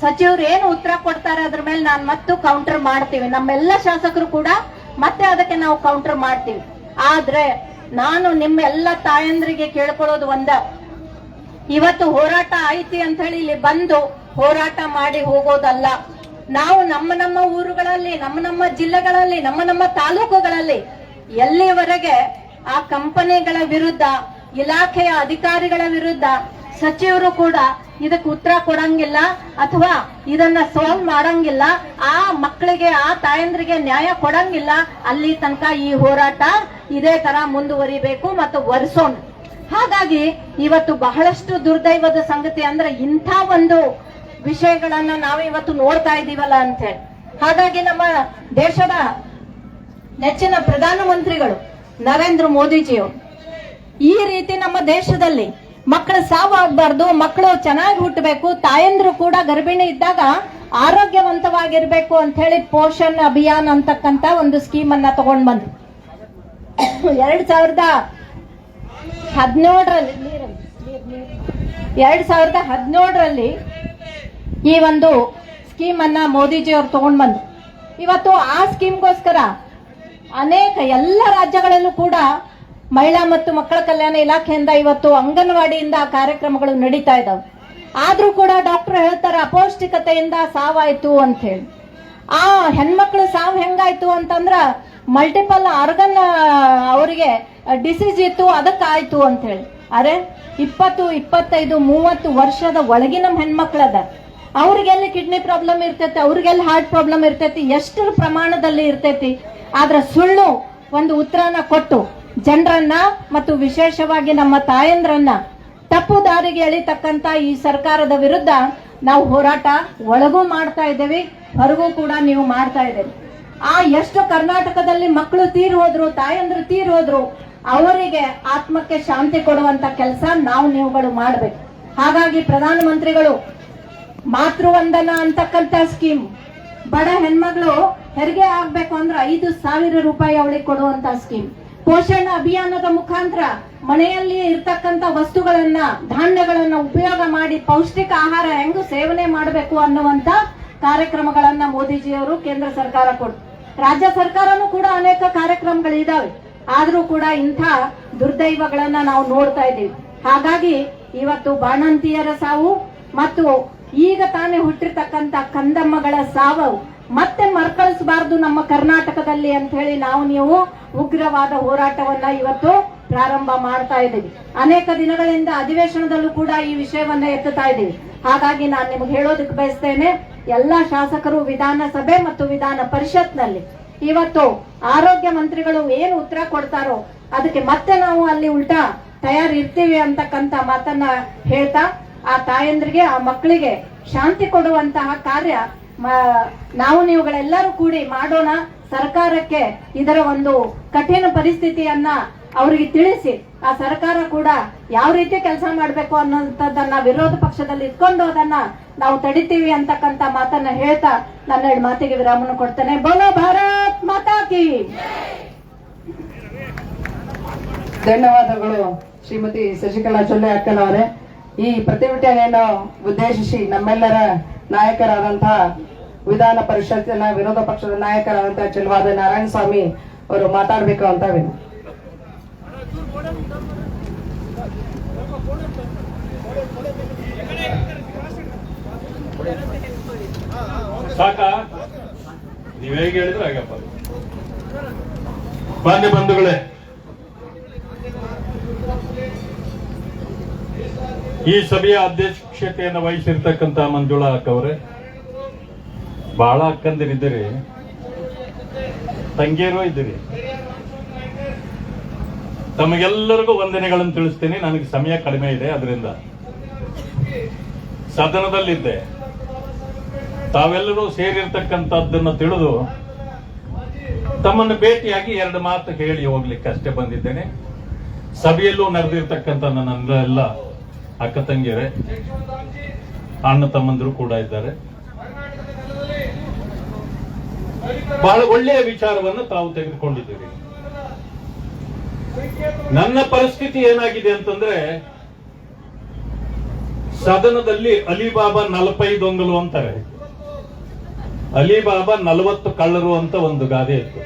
ಸಚಿವರು ಏನು ಉತ್ತರ ಕೊಡ್ತಾರೆ ಅದ್ರ ಮೇಲೆ ನಾನು ಮತ್ತು ಕೌಂಟರ್ ಮಾಡ್ತೀವಿ. ನಮ್ಮೆಲ್ಲ ಶಾಸಕರು ಕೂಡ ಮತ್ತೆ ಅದಕ್ಕೆ ನಾವು ಕೌಂಟರ್ ಮಾಡ್ತೀವಿ. ಆದ್ರೆ ನಾನು ನಿಮ್ಮ ಎಲ್ಲ ತಾಯಂದ್ರಿಗೆ ಕೇಳ್ಕೊಳ್ಳೋದು ಒಂದ. ಇವತ್ತು ಹೋರಾಟ ಐತಿ ಅಂತ ಹೇಳಿ ಇಲ್ಲಿ ಬಂದು ಹೋರಾಟ ಮಾಡಿ ಹೋಗೋದಲ್ಲ. ನಾವು ನಮ್ಮ ನಮ್ಮ ಊರುಗಳಲ್ಲಿ, ನಮ್ಮ ನಮ್ಮ ಜಿಲ್ಲೆಗಳಲ್ಲಿ, ನಮ್ಮ ನಮ್ಮ ತಾಲೂಕುಗಳಲ್ಲಿ ಎಲ್ಲಿವರೆಗೆ ಆ ಕಂಪನಿಗಳ ವಿರುದ್ಧ, ಇಲಾಖೆಯ ಅಧಿಕಾರಿಗಳ ವಿರುದ್ಧ ಸಚಿವರು ಕೂಡ ಇದಕ್ಕೆ ಉತ್ತರ ಕೊಡಂಗಿಲ್ಲ ಅಥವಾ ಇದನ್ನ ಸಾಲ್ವ್ ಮಾಡಂಗಿಲ್ಲ. ಆ ಮಕ್ಕಳಿಗೆ, ಆ ತಾಯಂದ್ರಿಗೆ ನ್ಯಾಯ ಕೊಡಂಗಿಲ್ಲ. ಅಲ್ಲಿ ತನಕ ಈ ಹೋರಾಟ ಇದೇ ತರ ಮುಂದುವರಿಬೇಕು ಮತ್ತು ವರ್ಸೋಣ ಹಾಗಾಗಿ ಇವತ್ತು ಬಹಳಷ್ಟು ದುರ್ದೈವದ ಸಂಗತಿ ಅಂದ್ರೆ ಇಂಥ ಒಂದು ವಿಷಯಗಳನ್ನ ನಾವು ಇವತ್ತು ನೋಡ್ತಾ ಇದೀವಲ್ಲ ಅಂತ ಹೇಳಿ. ಹಾಗಾಗಿ ನಮ್ಮ ದೇಶದ ನೆಚ್ಚಿನ ಪ್ರಧಾನಮಂತ್ರಿಗಳು ನರೇಂದ್ರ ಮೋದಿಜಿಯವರು ಈ ರೀತಿ ನಮ್ಮ ದೇಶದಲ್ಲಿ ಮಕ್ಕಳ ಸಾವಾಗಬಾರ್ದು, ಮಕ್ಕಳು ಚೆನ್ನಾಗಿ ಹುಟ್ಟಬೇಕು, ತಾಯಂದ್ರು ಕೂಡ ಗರ್ಭಿಣಿ ಇದ್ದಾಗ ಆರೋಗ್ಯವಂತವಾಗಿರ್ಬೇಕು ಅಂತ ಹೇಳಿ ಪೋಷಣ್ ಅಭಿಯಾನ್ ಅಂತಕ್ಕಂತ ಒಂದು ಸ್ಕೀಮ್ ಅನ್ನ ತಗೊಂಡ್ ಬಂದ್ರು. ಎರಡ್ ಸಾವಿರದ ಹದಿನೇಳರಲ್ಲಿ ಎರಡ್ ಸಾವಿರದ ಹದಿನೇಳರಲ್ಲಿ ಈ ಒಂದು ಸ್ಕೀಮ್ ಅನ್ನ ಮೋದಿಜಿ ಅವರು ತಗೊಂಡ್ ಬಂದ್ರು. ಇವತ್ತು ಆ ಸ್ಕೀಮ್ಗೋಸ್ಕರ ಅನೇಕ ಎಲ್ಲ ರಾಜ್ಯಗಳಲ್ಲೂ ಕೂಡ ಮಹಿಳಾ ಮತ್ತು ಮಕ್ಕಳ ಕಲ್ಯಾಣ ಇಲಾಖೆಯಿಂದ ಇವತ್ತು ಅಂಗನವಾಡಿಯಿಂದ ಕಾರ್ಯಕ್ರಮಗಳು ನಡೀತಾ ಇದಾವೆ. ಆದ್ರೂ ಕೂಡ ಡಾಕ್ಟರ್ ಹೇಳ್ತಾರೆ, ಅಪೌಷ್ಟಿಕತೆಯಿಂದ ಸಾವಾಯ್ತು ಅಂತ ಹೇಳಿ. ಆ ಹೆಣ್ಮಕ್ಳು ಸಾವು ಹೆಂಗಾಯ್ತು ಅಂತಂದ್ರ ಮಲ್ಟಿಪಲ್ ಆರ್ಗನ್ ಅವರಿಗೆ ಡಿಸೀಸ್ ಇತ್ತು, ಅದಕ್ಕಾಯ್ತು ಅಂತ ಹೇಳಿ. ಅರೆ, ಇಪ್ಪತ್ತು, ಇಪ್ಪತ್ತೈದು, ಮೂವತ್ತು ವರ್ಷದ ಒಳಗಿನ ಹೆಣ್ಮಕ್ಳದ ಅವ್ರಿಗೆಲ್ಲಿ ಕಿಡ್ನಿ ಪ್ರಾಬ್ಲಮ್ ಇರ್ತೈತಿ, ಅವ್ರಿಗೆಲ್ಲಿ ಹಾರ್ಟ್ ಪ್ರಾಬ್ಲಮ್ ಇರ್ತೈತಿ, ಎಷ್ಟು ಪ್ರಮಾಣದಲ್ಲಿ ಇರ್ತೈತಿ. ಆದ್ರ ಸುಳ್ಳು ಒಂದು ಉತ್ತರನ ಕೊಟ್ಟು ಜನರನ್ನ ಮತ್ತು ವಿಶೇಷವಾಗಿ ನಮ್ಮ ತಾಯಂದ್ರನ್ನ ತಪ್ಪು ದಾರಿಗೆ ಎಳಿತಕ್ಕಂತ ಈ ಸರ್ಕಾರದ ವಿರುದ್ಧ ನಾವು ಹೋರಾಟ ಒಳಗೂ ಮಾಡ್ತಾ ಇದ್ದೇವೆ, ಹೊರಗೂ ಕೂಡ ನೀವು ಮಾಡ್ತಾ ಇದ್ದೇವೆ ಆ ಎಷ್ಟು ಕರ್ನಾಟಕದಲ್ಲಿ ಮಕ್ಕಳು ತೀರ್ ಹೋದ್ರು, ತಾಯಂದ್ರು ತೀರ್ ಹೋದ್ರು, ಅವರಿಗೆ ಆತ್ಮಕ್ಕೆ ಶಾಂತಿ ಕೊಡುವಂತ ಕೆಲಸ ನಾವು ನೀವುಗಳು ಮಾಡಬೇಕು. ಹಾಗಾಗಿ ಪ್ರಧಾನಮಂತ್ರಿಗಳು, ಮಾತೃವಂದನ ಅಂತಕ್ಕಂತ ಸ್ಕೀಮ್, ಬಡ ಹೆಣ್ಮಗಳು ಹೆರಿಗೆ ಆಗ್ಬೇಕು ಅಂದ್ರೆ ಐದು ಸಾವಿರ ರೂಪಾಯಿ ಅವಳಿಗೆ ಕೊಡುವಂತ ಸ್ಕೀಮ್. ಪೋಷಣ ಅಭಿಯಾನದ ಮುಖಾಂತರ ಮನೆಯಲ್ಲಿ ಇರ್ತಕ್ಕಂತ ವಸ್ತುಗಳನ್ನ, ಧಾನ್ಯಗಳನ್ನ ಉಪಯೋಗ ಮಾಡಿ ಪೌಷ್ಟಿಕ ಆಹಾರ ಹೆಂಗು ಸೇವನೆ ಮಾಡಬೇಕು ಅನ್ನುವಂತ ಕಾರ್ಯಕ್ರಮಗಳನ್ನ ಮೋದಿಜಿಯವರು ಕೇಂದ್ರ ಸರ್ಕಾರ ಕೊಡ್ತಾರೆ ರಾಜ್ಯ ಸರ್ಕಾರನೂ ಕೂಡ ಅನೇಕ ಕಾರ್ಯಕ್ರಮಗಳಿದಾವೆ. ಆದ್ರೂ ಕೂಡ ಇಂಥ ದುರ್ದೈವಗಳನ್ನ ನಾವು ನೋಡ್ತಾ ಇದ್ದೀವಿ. ಹಾಗಾಗಿ ಇವತ್ತು ಬಾಣಂತಿಯರ ಸಾವು ಮತ್ತು ಈಗ ತಾನೇ ಹುಟ್ಟಿರ್ತಕ್ಕಂತ ಕಂದಮ್ಮಗಳ ಸಾವು ಮತ್ತೆ ಮರ್ಕಳಿಸಬಾರದು ನಮ್ಮ ಕರ್ನಾಟಕದಲ್ಲಿ ಅಂತ ಹೇಳಿ ನಾವು ನೀವು ಉಗ್ರವಾದ ಹೋರಾಟವನ್ನ ಇವತ್ತು ಪ್ರಾರಂಭ ಮಾಡ್ತಾ ಇದ್ದೀವಿ. ಅನೇಕ ದಿನಗಳಿಂದ ಅಧಿವೇಶನದಲ್ಲೂ ಕೂಡ ಈ ವಿಷಯವನ್ನ ಎತ್ತುತ್ತಾ ಇದ್ದೀವಿ. ಹಾಗಾಗಿ ನಾನು ನಿಮ್ಗೆ ಹೇಳೋದಕ್ಕೆ ಬಯಸ್ತೇನೆ, ಎಲ್ಲಾ ಶಾಸಕರು ವಿಧಾನಸಭೆ ಮತ್ತು ವಿಧಾನ ಪರಿಷತ್ನಲ್ಲಿ ಇವತ್ತು ಆರೋಗ್ಯ ಮಂತ್ರಿಗಳು ಏನು ಉತ್ತರ ಕೊಡ್ತಾರೋ ಅದಕ್ಕೆ ಮತ್ತೆ ನಾವು ಅಲ್ಲಿ ಉಲ್ಟಾ ತಯಾರಿರ್ತೀವಿ ಅಂತಕ್ಕಂತ ಮಾತನ್ನ ಹೇಳ್ತಾ, ಆ ತಾಯಂದ್ರಿಗೆ, ಆ ಮಕ್ಕಳಿಗೆ ಶಾಂತಿ ಕೊಡುವಂತಹ ಕಾರ್ಯ ನಾವು ನೀವುಗಳೆಲ್ಲರೂ ಕೂಡಿ ಮಾಡೋಣ ಸರ್ಕಾರಕ್ಕೆ ಇದರ ಒಂದು ಕಠಿಣ ಪರಿಸ್ಥಿತಿಯನ್ನ ಅವರಿಗೆ ತಿಳಿಸಿ. ಆ ಸರ್ಕಾರ ಕೂಡ ಯಾವ ರೀತಿ ಕೆಲಸ ಮಾಡಬೇಕು ಅನ್ನೋಂಥದ್ದನ್ನ ವಿರೋಧ ಪಕ್ಷದಲ್ಲಿ ಇಟ್ಕೊಂಡು ಅದನ್ನ ನಾವು ತಡಿತೀವಿ ಅಂತಕ್ಕಂತ ಮಾತನ್ನ ಹೇಳ್ತಾ ನನ್ನ ಎರಡು ಮಾತಿಗೆ ವಿರಾಮನ ಕೊಡ್ತೇನೆ. ಬೋಲೋ ಭಾರತ್ ಮಾತಾಕಿ ಧನ್ಯವಾದಗಳು ಶ್ರೀಮತಿ ಶಶಿಕಲಾ ಚೊಲ್ಲೆ ಅಕ್ಕನವರೇ. ಈ ಪ್ರತಿಭಟನೆಯನ್ನು ಉದ್ದೇಶಿಸಿ ನಮ್ಮೆಲ್ಲರ ನಾಯಕರಾದಂತಹ ವಿಧಾನ ಪರಿಷತ್ತಿನ ವಿರೋಧ ಪಕ್ಷದ ನಾಯಕರಾದಂತಹ ಚೆಲುವಾದ ನಾರಾಯಣ ಸ್ವಾಮಿ ಅವರು ಮಾತಾಡಬೇಕು ಅಂತ ನೀವ್ ಹೇಗೆ ಹೇಳಿದ್ರೆ ಹಾಗಪ್ಪ ಮಾನ್ಯ ಬಂಧುಗಳೇ. ಈ ಸಭೆಯ ಅಧ್ಯಕ್ಷತೆಯನ್ನು ವಹಿಸಿರ್ತಕ್ಕಂಥ ಮಂಜುಳಾ ಅಕ್ಕವರೇ ಬಹಳ ಅಕ್ಕಂದಿರಿದ್ದೀರಿ ತಂಗಿಯರು ಇದ್ದೀರಿ. ತಮಗೆಲ್ಲರಿಗೂ ವಂದನೆಗಳನ್ನು ತಿಳಿಸ್ತೀನಿ. ನನಗೆ ಸಮಯ ಕಡಿಮೆ ಇದೆ, ಅದರಿಂದ. ಸದನದಲ್ಲಿದ್ದೆ. ತಾವೆಲ್ಲರೂ ಸೇರಿರ್ತಕ್ಕಂಥದ್ದನ್ನು ತಿಳಿದು ತಮ್ಮನ್ನು ಭೇಟಿಯಾಗಿ ಎರಡು ಮಾತು ಹೇಳಿ ಹೋಗ್ಲಿಕ್ಕೆ ಅಷ್ಟೇ ಬಂದಿದ್ದೇನೆ. ಸಭೆಯಲ್ಲೂ ನಡೆದಿರ್ತಕ್ಕಂಥ ನನ್ನ ಎಲ್ಲ ಅಕ್ಕ ತಂಗಿಯರೆ, ಅಣ್ಣ ತಮ್ಮಂದರು ಕೂಡ ಇದ್ದಾರೆ. ಬಹಳ ಒಳ್ಳೆಯ ವಿಚಾರವನ್ನು ತಾವು ತೆಗೆದುಕೊಂಡಿದ್ದೀರಿ. ನನ್ನ ಪರಿಸ್ಥಿತಿ ಏನಾಗಿದೆ ಅಂತಂದ್ರೆ, ಸದನದಲ್ಲಿ ಅಲಿಬಾಬಾ ನಲವತ್ತೈದೊಂಗಲು ಅಂತಾರೆ. ಅಲಿಬಾಬಾ ನಲವತ್ತು ಕಳ್ಳರು ಅಂತ ಒಂದು ಗಾದೆ ಇತ್ತು.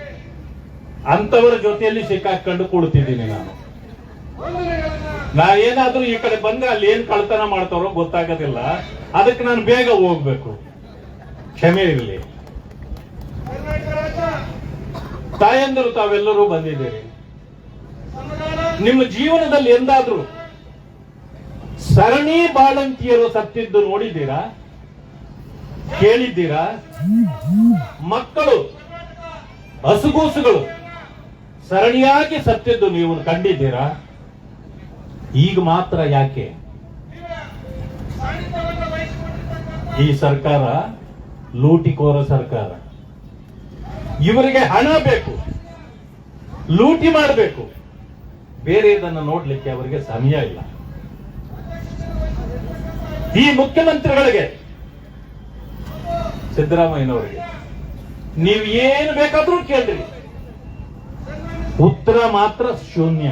ಅಂತವರ ಜೊತೆಯಲ್ಲಿ ಸಿಕ್ಕಾಕೊಂಡು ಕೂಡ್ತಿದ್ದೀನಿ ನಾನು. ನಾ ಏನಾದ್ರೂ ಈ ಕಡೆ ಬಂದ್ರೆ ಅಲ್ಲಿ ಏನ್ ಕಳ್ತನ ಮಾಡ್ತಾರೋ ಗೊತ್ತಾಗೋದಿಲ್ಲ. ಅದಕ್ಕೆ ನಾನು ಬೇಗ ಹೋಗ್ಬೇಕು. ಕ್ಷಮೆ ಇರಲಿ. ತಾಯಂದರು ತಾವೆಲ್ಲರೂ ಬಂದಿದ್ದೀರಿ. ನಿಮ್ಮ ಜೀವನದಲ್ಲಿ ಎಂದಾದ್ರೂ ಸರಣಿ ಬಾಳಂತಿಯರು ಸತ್ತಿದ್ದು ನೋಡಿದ್ದೀರಾ? ಕೇಳಿದ್ದೀರಾ? ಮಕ್ಕಳು, ಹಸುಗೂಸುಗಳು ಸರಣಿಯಾಗಿ ಸತ್ತಿದ್ದು ನೀವು ಕಂಡಿದ್ದೀರಾ? ಈಗ ಮಾತ್ರ ಯಾಕೆ? ಈ ಸರ್ಕಾರ ಲೂಟಿಕೋರ ಸರ್ಕಾರ. ಇವರಿಗೆ ಹಣ ಬೇಕು. ಲೂಟಿ ಮಾಡಬೇಕು. ಬೇರೆ ಇದನ್ನು ನೋಡ್ಲಿಕ್ಕೆ ಅವರಿಗೆ ಸಮಯ ಇಲ್ಲ. ಈ ಮುಖ್ಯಮಂತ್ರಿಗಳಿಗೆ, ಸಿದ್ದರಾಮಯ್ಯನವರಿಗೆ, ನೀವು ಏನು ಬೇಕಾದ್ರೂ ಕೇಳ್ರಿ. ಉತ್ತರ ಮಾತ್ರ ಶೂನ್ಯ.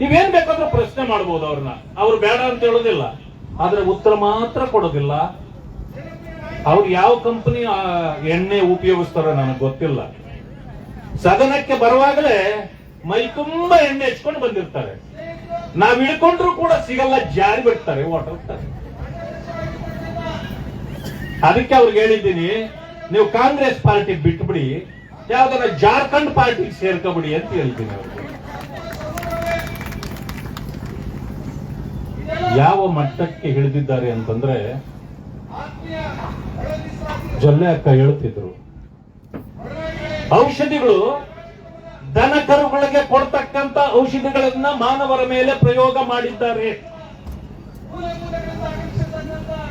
ನೀವೇನ್ ಬೇಕಾದ್ರೂ ಪ್ರಶ್ನೆ ಮಾಡಬಹುದು ಅವ್ರನ್ನ. ಅವ್ರು ಬೇಡ ಅಂತ ಹೇಳೋದಿಲ್ಲ. ಆದ್ರೆ ಉತ್ತರ ಮಾತ್ರ ಕೊಡೋದಿಲ್ಲ. ಅವ್ರು ಯಾವ ಕಂಪನಿ ಎಣ್ಣೆ ಉಪಯೋಗಿಸ್ತಾರೋ ನನಗೆ ಗೊತ್ತಿಲ್ಲ. ಸದನಕ್ಕೆ ಬರುವಾಗಲೇ ಮೈ ತುಂಬಾ ಎಣ್ಣೆ ಹಚ್ಕೊಂಡು ಬಂದಿರ್ತಾರೆ. ನಾವ್ ಇಳ್ಕೊಂಡ್ರು ಕೂಡ ಸಿಗಲ್ಲ, ಜಾರಿ ಬಿಡ್ತಾರೆ ಹೊರಟಾರೆ ಅದಕ್ಕೆ ಅವ್ರಿಗೆ ಹೇಳಿದ್ದೀನಿ, ನೀವು ಕಾಂಗ್ರೆಸ್ ಪಾರ್ಟಿ ಬಿಟ್ಬಿಡಿ, ಯಾವ್ದಾರ ಜಾರ್ಖಂಡ್ ಪಾರ್ಟಿಗೆ ಸೇರ್ಕೊಬಿಡಿ ಅಂತ ಹೇಳ್ತೀನಿ ಅವ್ರಿಗೆ. ಯಾವ ಮಟ್ಟಕ್ಕೆ ಹಿಡಿದಿದ್ದಾರೆ ಅಂತಂದ್ರೆ ಜೊಲ್ಲೆ ಅಕ್ಕ ಹೇಳ್ತಿದ್ರು. ಔಷಧಿಗಳು ದನ ಕರುಗಳಿಗೆ ಕೊಡ್ತಕ್ಕಂತ ಔಷಧಿಗಳನ್ನ ಮಾನವರ ಮೇಲೆ ಪ್ರಯೋಗ ಮಾಡಿದ್ದಾರೆ.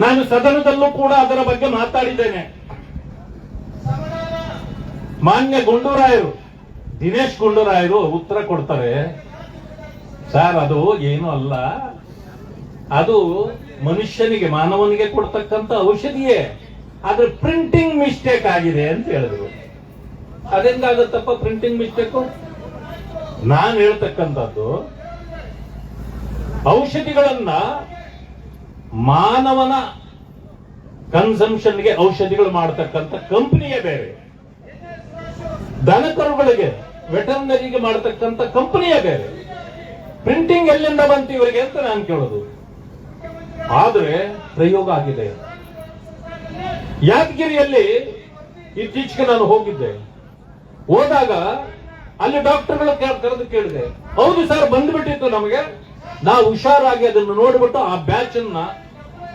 ನಾನು ಸದನದಲ್ಲೂ ಕೂಡ ಅದರ ಬಗ್ಗೆ ಮಾತಾಡಿದ್ದೇನೆ. ಮಾನ್ಯ ಗುಂಡೂರಾಯರು ದಿನೇಶ್ ಗುಂಡೂರಾಯರು ಉತ್ತರ ಕೊಡ್ತಾರೆ. ಸರ್ ಅದು ಏನು ಅಲ್ಲ. ಅದು ಮನುಷ್ಯನಿಗೆ, ಮಾನವನಿಗೆ ಕೊಡ್ತಕ್ಕಂತ ಔಷಧಿಯೇ. ಆದ್ರೆ ಪ್ರಿಂಟಿಂಗ್ ಮಿಸ್ಟೇಕ್ ಆಗಿದೆ ಅಂತ ಹೇಳಿದ್ರು. ಅದೆಂಗಾಗತ್ತಪ್ಪ ಪ್ರಿಂಟಿಂಗ್ ಮಿಸ್ಟೇಕು ನಾನು ಹೇಳ್ತಕ್ಕಂಥದ್ದು, ಔಷಧಿಗಳನ್ನ ಮಾನವನ ಕನ್ಸಂಪ್ಷನ್ಗೆ ಔಷಧಿಗಳು ಮಾಡತಕ್ಕಂಥ ಕಂಪನಿಯೇ ಬೇರೆ. ದನಕರುಗಳಿಗೆ, ವೆಟರ್ನರಿಗೆ ಮಾಡತಕ್ಕಂಥ ಕಂಪನಿಯೇ ಬೇರೆ. ಪ್ರಿಂಟಿಂಗ್ ಎಲ್ಲಿಂದ ಬಂತು ಇವರಿಗೆ ಅಂತ ನಾನು ಕೇಳೋದು. ಆದ್ರೆ ಪ್ರಯೋಗ ಆಗಿದೆ. ಯಾದಗಿರಿಯಲ್ಲಿ ಇತ್ತೀಚೆಗೆ ನಾನು ಹೋಗಿದ್ದೆ. ಹೋದಾಗ ಅಲ್ಲಿ ಡಾಕ್ಟರ್ಗಳು ಕರೆದು ಕೇಳಿದೆ. ಹೌದು ಸರ್ ಬಂದ್ಬಿಟ್ಟಿತ್ತು ನಮಗೆ. ನಾವು ಹುಷಾರಾಗಿ ಅದನ್ನು ನೋಡ್ಬಿಟ್ಟು ಆ ಬ್ಯಾಚ್ ಅನ್ನ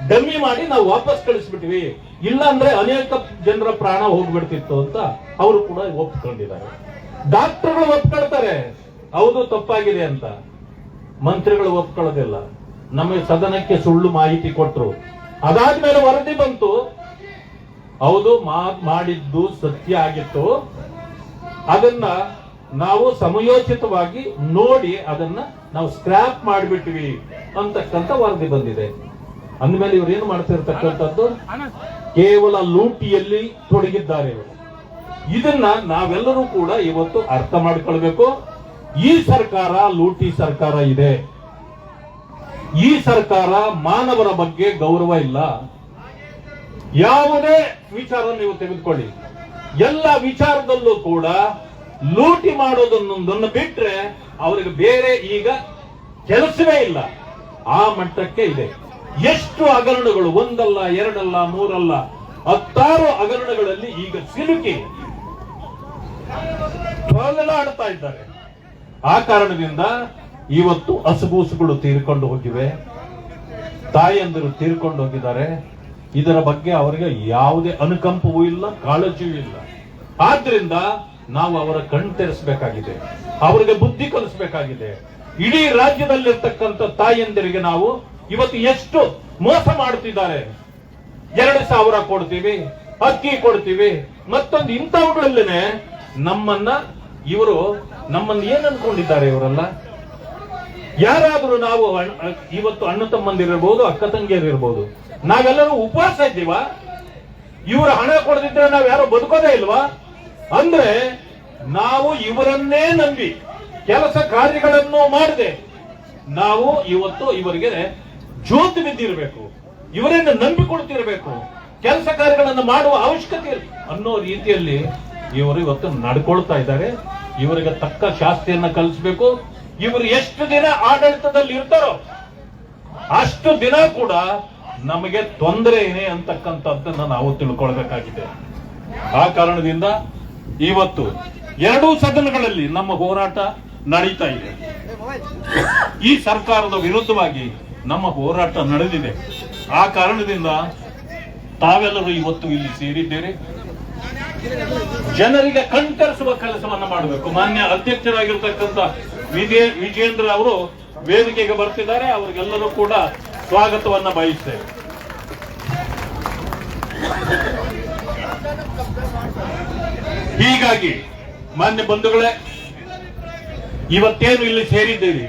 ಡಮ್ಮಿ ಮಾಡಿ ನಾವು ವಾಪಸ್ ಕಳಿಸ್ಬಿಟ್ವಿ. ಇಲ್ಲ ಅಂದ್ರೆ ಅನೇಕ ಜನರ ಪ್ರಾಣ ಹೋಗ್ಬಿಡ್ತಿತ್ತು ಅಂತ ಅವರು ಕೂಡ ಒಪ್ಕೊಂಡಿದ್ದಾರೆ. ಡಾಕ್ಟರ್ಗಳು ಒಪ್ಕೊಳ್ತಾರೆ. ಹೌದು, ತಪ್ಪಾಗಿದೆ ಅಂತ. ಮಂತ್ರಿಗಳು ಒಪ್ಕೊಳ್ಳೋದಿಲ್ಲ. ನಮಗೆ ಸದನಕ್ಕೆ ಸುಳ್ಳು ಮಾಹಿತಿ ಕೊಟ್ಟರು ಅದಾದ್ಮೇಲೆ ವರದಿ ಬಂತು. ಹೌದು ಮಾಡಿದ್ದು ಸತ್ಯ ಆಗಿತ್ತು. ಅದನ್ನ ನಾವು ಸಮಯೋಚಿತವಾಗಿ ನೋಡಿ ಅದನ್ನ ನಾವು ಸ್ಕ್ರಾಪ್ ಮಾಡಿಬಿಟ್ವಿ ಅಂತಕ್ಕಂಥ ವರದಿ ಬಂದಿದೆ. ಅಂದಮೇಲೆ ಇವ್ರು ಏನು ಮಾಡ್ತಿರ್ತಕ್ಕಂಥದ್ದು? ಕೇವಲ ಲೂಟಿಯಲ್ಲಿ ತೊಡಗಿದ್ದಾರೆ ಇವರು. ಇದನ್ನ ನಾವೆಲ್ಲರೂ ಕೂಡ ಇವತ್ತು ಅರ್ಥ ಮಾಡಿಕೊಳ್ಬೇಕು. ಈ ಸರ್ಕಾರ ಲೂಟಿ ಸರ್ಕಾರ ಇದೆ. ಈ ಸರ್ಕಾರ ಮಾನವರ ಬಗ್ಗೆ ಗೌರವ ಇಲ್ಲ. ಯಾವುದೇ ವಿಚಾರ ನೀವು ತೆಗೆದುಕೊಳ್ಳಿ. ಎಲ್ಲ ವಿಚಾರದಲ್ಲೂ ಕೂಡ ಲೂಟಿ ಮಾಡೋದನ್ನೊಂದನ್ನು ಬಿಟ್ರೆ ಅವರಿಗೆ ಬೇರೆ ಈಗ ಕೆಲಸವೇ ಇಲ್ಲ. ಆ ಮಟ್ಟಕ್ಕೆ ಇದೆ. ಎಷ್ಟು ಹಗರಣಗಳು, ಒಂದಲ್ಲ, ಎರಡಲ್ಲ, ಮೂರಲ್ಲ, ಹತ್ತಾರು ಹಗರಣಗಳಲ್ಲಿ ಈಗ ಸಿಲುಕಿ ಆಡ್ತಾ ಇದ್ದಾರೆ. ಆ ಕಾರಣದಿಂದ ಇವತ್ತು ಹಸುಗೂಸುಗಳು ತೀರ್ಕೊಂಡು ಹೋಗಿವೆ. ತಾಯಂದಿರು ತೀರ್ಕೊಂಡು ಹೋಗಿದ್ದಾರೆ. ಇದರ ಬಗ್ಗೆ ಅವರಿಗೆ ಯಾವುದೇ ಅನುಕಂಪವೂ ಇಲ್ಲ, ಕಾಳಜಿಯೂ ಇಲ್ಲ. ಆದ್ರಿಂದ ನಾವು ಅವರ ಕಣ್ ತೆರೆಸಬೇಕಾಗಿದೆ. ಅವರಿಗೆ ಬುದ್ಧಿ ಕಲಿಸಬೇಕಾಗಿದೆ. ಇಡೀ ರಾಜ್ಯದಲ್ಲಿರ್ತಕ್ಕಂಥ ತಾಯಂದಿರಿಗೆ ನಾವು ಇವತ್ತು ಎಷ್ಟು ಮೋಸ ಮಾಡುತ್ತಿದ್ದಾರೆ. ಎರಡು ಸಾವಿರ ಕೊಡ್ತೀವಿ, ಅಕ್ಕಿ ಕೊಡ್ತೀವಿ, ಮತ್ತೊಂದು ಇಂಥವುಗಳಲ್ಲೇನೆ ನಮ್ಮನ್ನ ಇವರು ನಮ್ಮನ್ನ ಏನ್ ಅನ್ಕೊಂಡಿದ್ದಾರೆ ಇವರೆಲ್ಲ? ಯಾರಾದ್ರೂ ನಾವು ಇವತ್ತು ಅಣ್ಣ ತಮ್ಮಂದಿರಿರ್ಬೋದು, ಅಕ್ಕ ತಂಗಿಯರಿರ್ಬೋದು, ನಾವೆಲ್ಲರೂ ಉಪವಾಸ ಇದ್ದೀವ? ಇವರು ಹಣ ಕೊಡದಿದ್ರೆ ನಾವು ಯಾರು ಬದುಕೋದೇ ಇಲ್ವಾ? ಅಂದ್ರೆ ನಾವು ಇವರನ್ನೇ ನಂಬಿ ಕೆಲಸ ಕಾರ್ಯಗಳನ್ನು ಮಾಡದೆ. ನಾವು ಇವತ್ತು ಇವರಿಗೆ ಜ್ಯೋತಿ ಬಿದ್ದಿರಬೇಕು. ಇವರನ್ನು ನಂಬಿಕೊಳ್ತಿರಬೇಕು ಕೆಲಸ ಕಾರ್ಯಗಳನ್ನು ಮಾಡುವ ಅವಶ್ಯಕತೆ ಅನ್ನೋ ರೀತಿಯಲ್ಲಿ ಇವರು ಇವತ್ತು ನಡ್ಕೊಳ್ತಾ ಇದ್ದಾರೆ. ಇವರಿಗೆ ತಕ್ಕ ಶಾಸ್ತಿಯನ್ನ ಕಲಿಸಬೇಕು. ಇವರು ಎಷ್ಟು ದಿನ ಆಡಳಿತದಲ್ಲಿ ಇರ್ತಾರೋ ಅಷ್ಟು ದಿನ ಕೂಡ ನಮಗೆ ತೊಂದರೆ ಏನೇ ಅಂತಕ್ಕಂಥದ್ದನ್ನ ನಾವು ತಿಳ್ಕೊಳ್ಬೇಕಾಗಿದೆ. ಆ ಕಾರಣದಿಂದ ಇವತ್ತು ಎರಡೂ ಸದನಗಳಲ್ಲಿ ನಮ್ಮ ಹೋರಾಟ ನಡೀತಾ ಇದೆ. ಈ ಸರ್ಕಾರದ ವಿರುದ್ಧವಾಗಿ ನಮ್ಮ ಹೋರಾಟ ನಡೆದಿದೆ. ಆ ಕಾರಣದಿಂದ ತಾವೆಲ್ಲರೂ ಇವತ್ತು ಇಲ್ಲಿ ಸೇರಿದ್ದೇವೆ ಜನರಿಗೆ ಕಣ್ತರಿಸುವ ಕೆಲಸವನ್ನ ಮಾಡಬೇಕು. ಮಾನ್ಯ ಅಧ್ಯಕ್ಷರಾಗಿರ್ತಕ್ಕಂಥ ವಿಜಯ ವಿಜೇಂದ್ರ ಅವರು ವೇದಿಕೆಗೆ ಬರ್ತಿದ್ದಾರೆ. ಅವರಿಗೆಲ್ಲರೂ ಕೂಡ ಸ್ವಾಗತವನ್ನ ಬಯಸ್ತೇವೆ. ಹೀಗಾಗಿ ಮಾನ್ಯ ಬಂಧುಗಳೇ, ಇವತ್ತೇನು ಇಲ್ಲಿ ಸೇರಿದ್ದೀರಿ?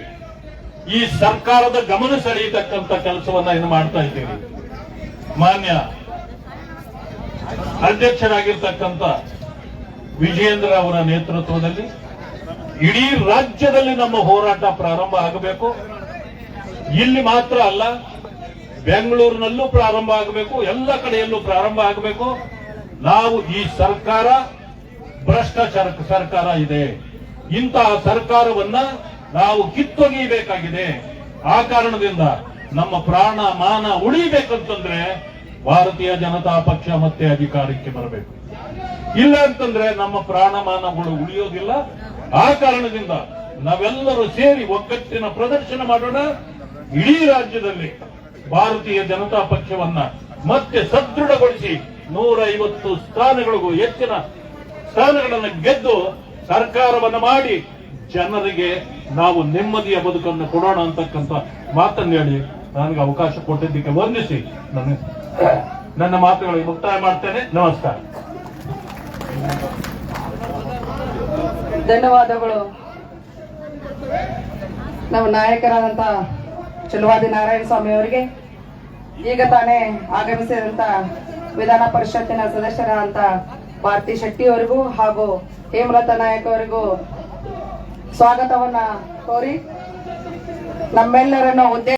ಈ ಸರ್ಕಾರದ ಗಮನ ಸೆಳೆಯತಕ್ಕಂಥ ಕೆಲಸವನ್ನ ಇನ್ನು ಮಾಡ್ತಾ ಇದ್ದೀರಿ. ಮಾನ್ಯ ಅಧ್ಯಕ್ಷರಾಗಿರ್ತಕ್ಕಂಥ ವಿಜಯೇಂದ್ರ ಅವರ ನೇತೃತ್ವದಲ್ಲಿ ಇಡೀ ರಾಜ್ಯದಲ್ಲಿ ನಮ್ಮ ಹೋರಾಟ ಪ್ರಾರಂಭ ಆಗಬೇಕು. ಇಲ್ಲಿ ಮಾತ್ರ ಅಲ್ಲ, ಬೆಂಗಳೂರಿನಲ್ಲೂ ಪ್ರಾರಂಭ ಆಗಬೇಕು, ಎಲ್ಲ ಕಡೆಯಲ್ಲೂ ಪ್ರಾರಂಭ ಆಗಬೇಕು. ನಾವು ಈ ಸರ್ಕಾರ, ಭ್ರಷ್ಟಾಚಾರ ಸರ್ಕಾರ ಇದೆ. ಇಂತಹ ಸರ್ಕಾರವನ್ನ ನಾವು ಕಿತ್ತೊಗೆಯಬೇಕಾಗಿದೆ. ಆ ಕಾರಣದಿಂದ ನಮ್ಮ ಪ್ರಾಣ ಮಾನ ಉಳಿಬೇಕಂತಂದ್ರೆ ಭಾರತೀಯ ಜನತಾ ಪಕ್ಷ ಮತ್ತೆ ಅಧಿಕಾರಕ್ಕೆ ಬರಬೇಕು. ಇಲ್ಲ ಅಂತಂದ್ರೆ ನಮ್ಮ ಪ್ರಾಣಮಾನಗಳು ಉಳಿಯೋದಿಲ್ಲ. ಆ ಕಾರಣದಿಂದ ನಾವೆಲ್ಲರೂ ಸೇರಿ ಒಗ್ಗಟ್ಟಿನ ಪ್ರದರ್ಶನ ಮಾಡೋಣ. ಇಡೀ ರಾಜ್ಯದಲ್ಲಿ ಭಾರತೀಯ ಜನತಾ ಪಕ್ಷವನ್ನ ಮತ್ತೆ ಸದೃಢಗೊಳಿಸಿ ನೂರ ಐವತ್ತು ಸ್ಥಾನಗಳಿಗೂ ಹೆಚ್ಚಿನ ಸ್ಥಾನಗಳನ್ನು ಗೆದ್ದು ಸರ್ಕಾರವನ್ನು ಮಾಡಿ ಜನರಿಗೆ ನಾವು ನೆಮ್ಮದಿಯ ಬದುಕನ್ನು ಕೊಡೋಣ ಅಂತಕ್ಕಂಥ ಮಾತನ್ನು ಹೇಳಿ ನನಗೆ ಅವಕಾಶ ಕೊಟ್ಟಿದ್ದಕ್ಕೆ ವಂದಿಸಿ ನನ್ನ ನನ್ನ ಮಾತುಗಳಿಗೆ ಮುಕ್ತಾಯ ಮಾಡ್ತೇನೆ. ನಮಸ್ಕಾರ. ಧನ್ಯವಾದಗಳು. ನಮ್ಮ ನಾಯಕರಾದಂತ ಚಲುವಾದಿ ನಾರಾಯಣ ಸ್ವಾಮಿ ಅವರಿಗೆ. ಈಗ ತಾನೇ ಆಗಮಿಸಿದಂತ ವಿಧಾನ ಪರಿಷತ್ತಿನ ಸದಸ್ಯರಾದಂತ ಭಾರತಿ ಶೆಟ್ಟಿ ಅವರಿಗೂ ಹಾಗೂ ಹೇಮಲತಾ ನಾಯಕ್ ಅವರಿಗೂ ಸ್ವಾಗತವನ್ನ ಕೋರಿ ನಮ್ಮೆಲ್ಲರನ್ನ ಉದ್ದೇಶ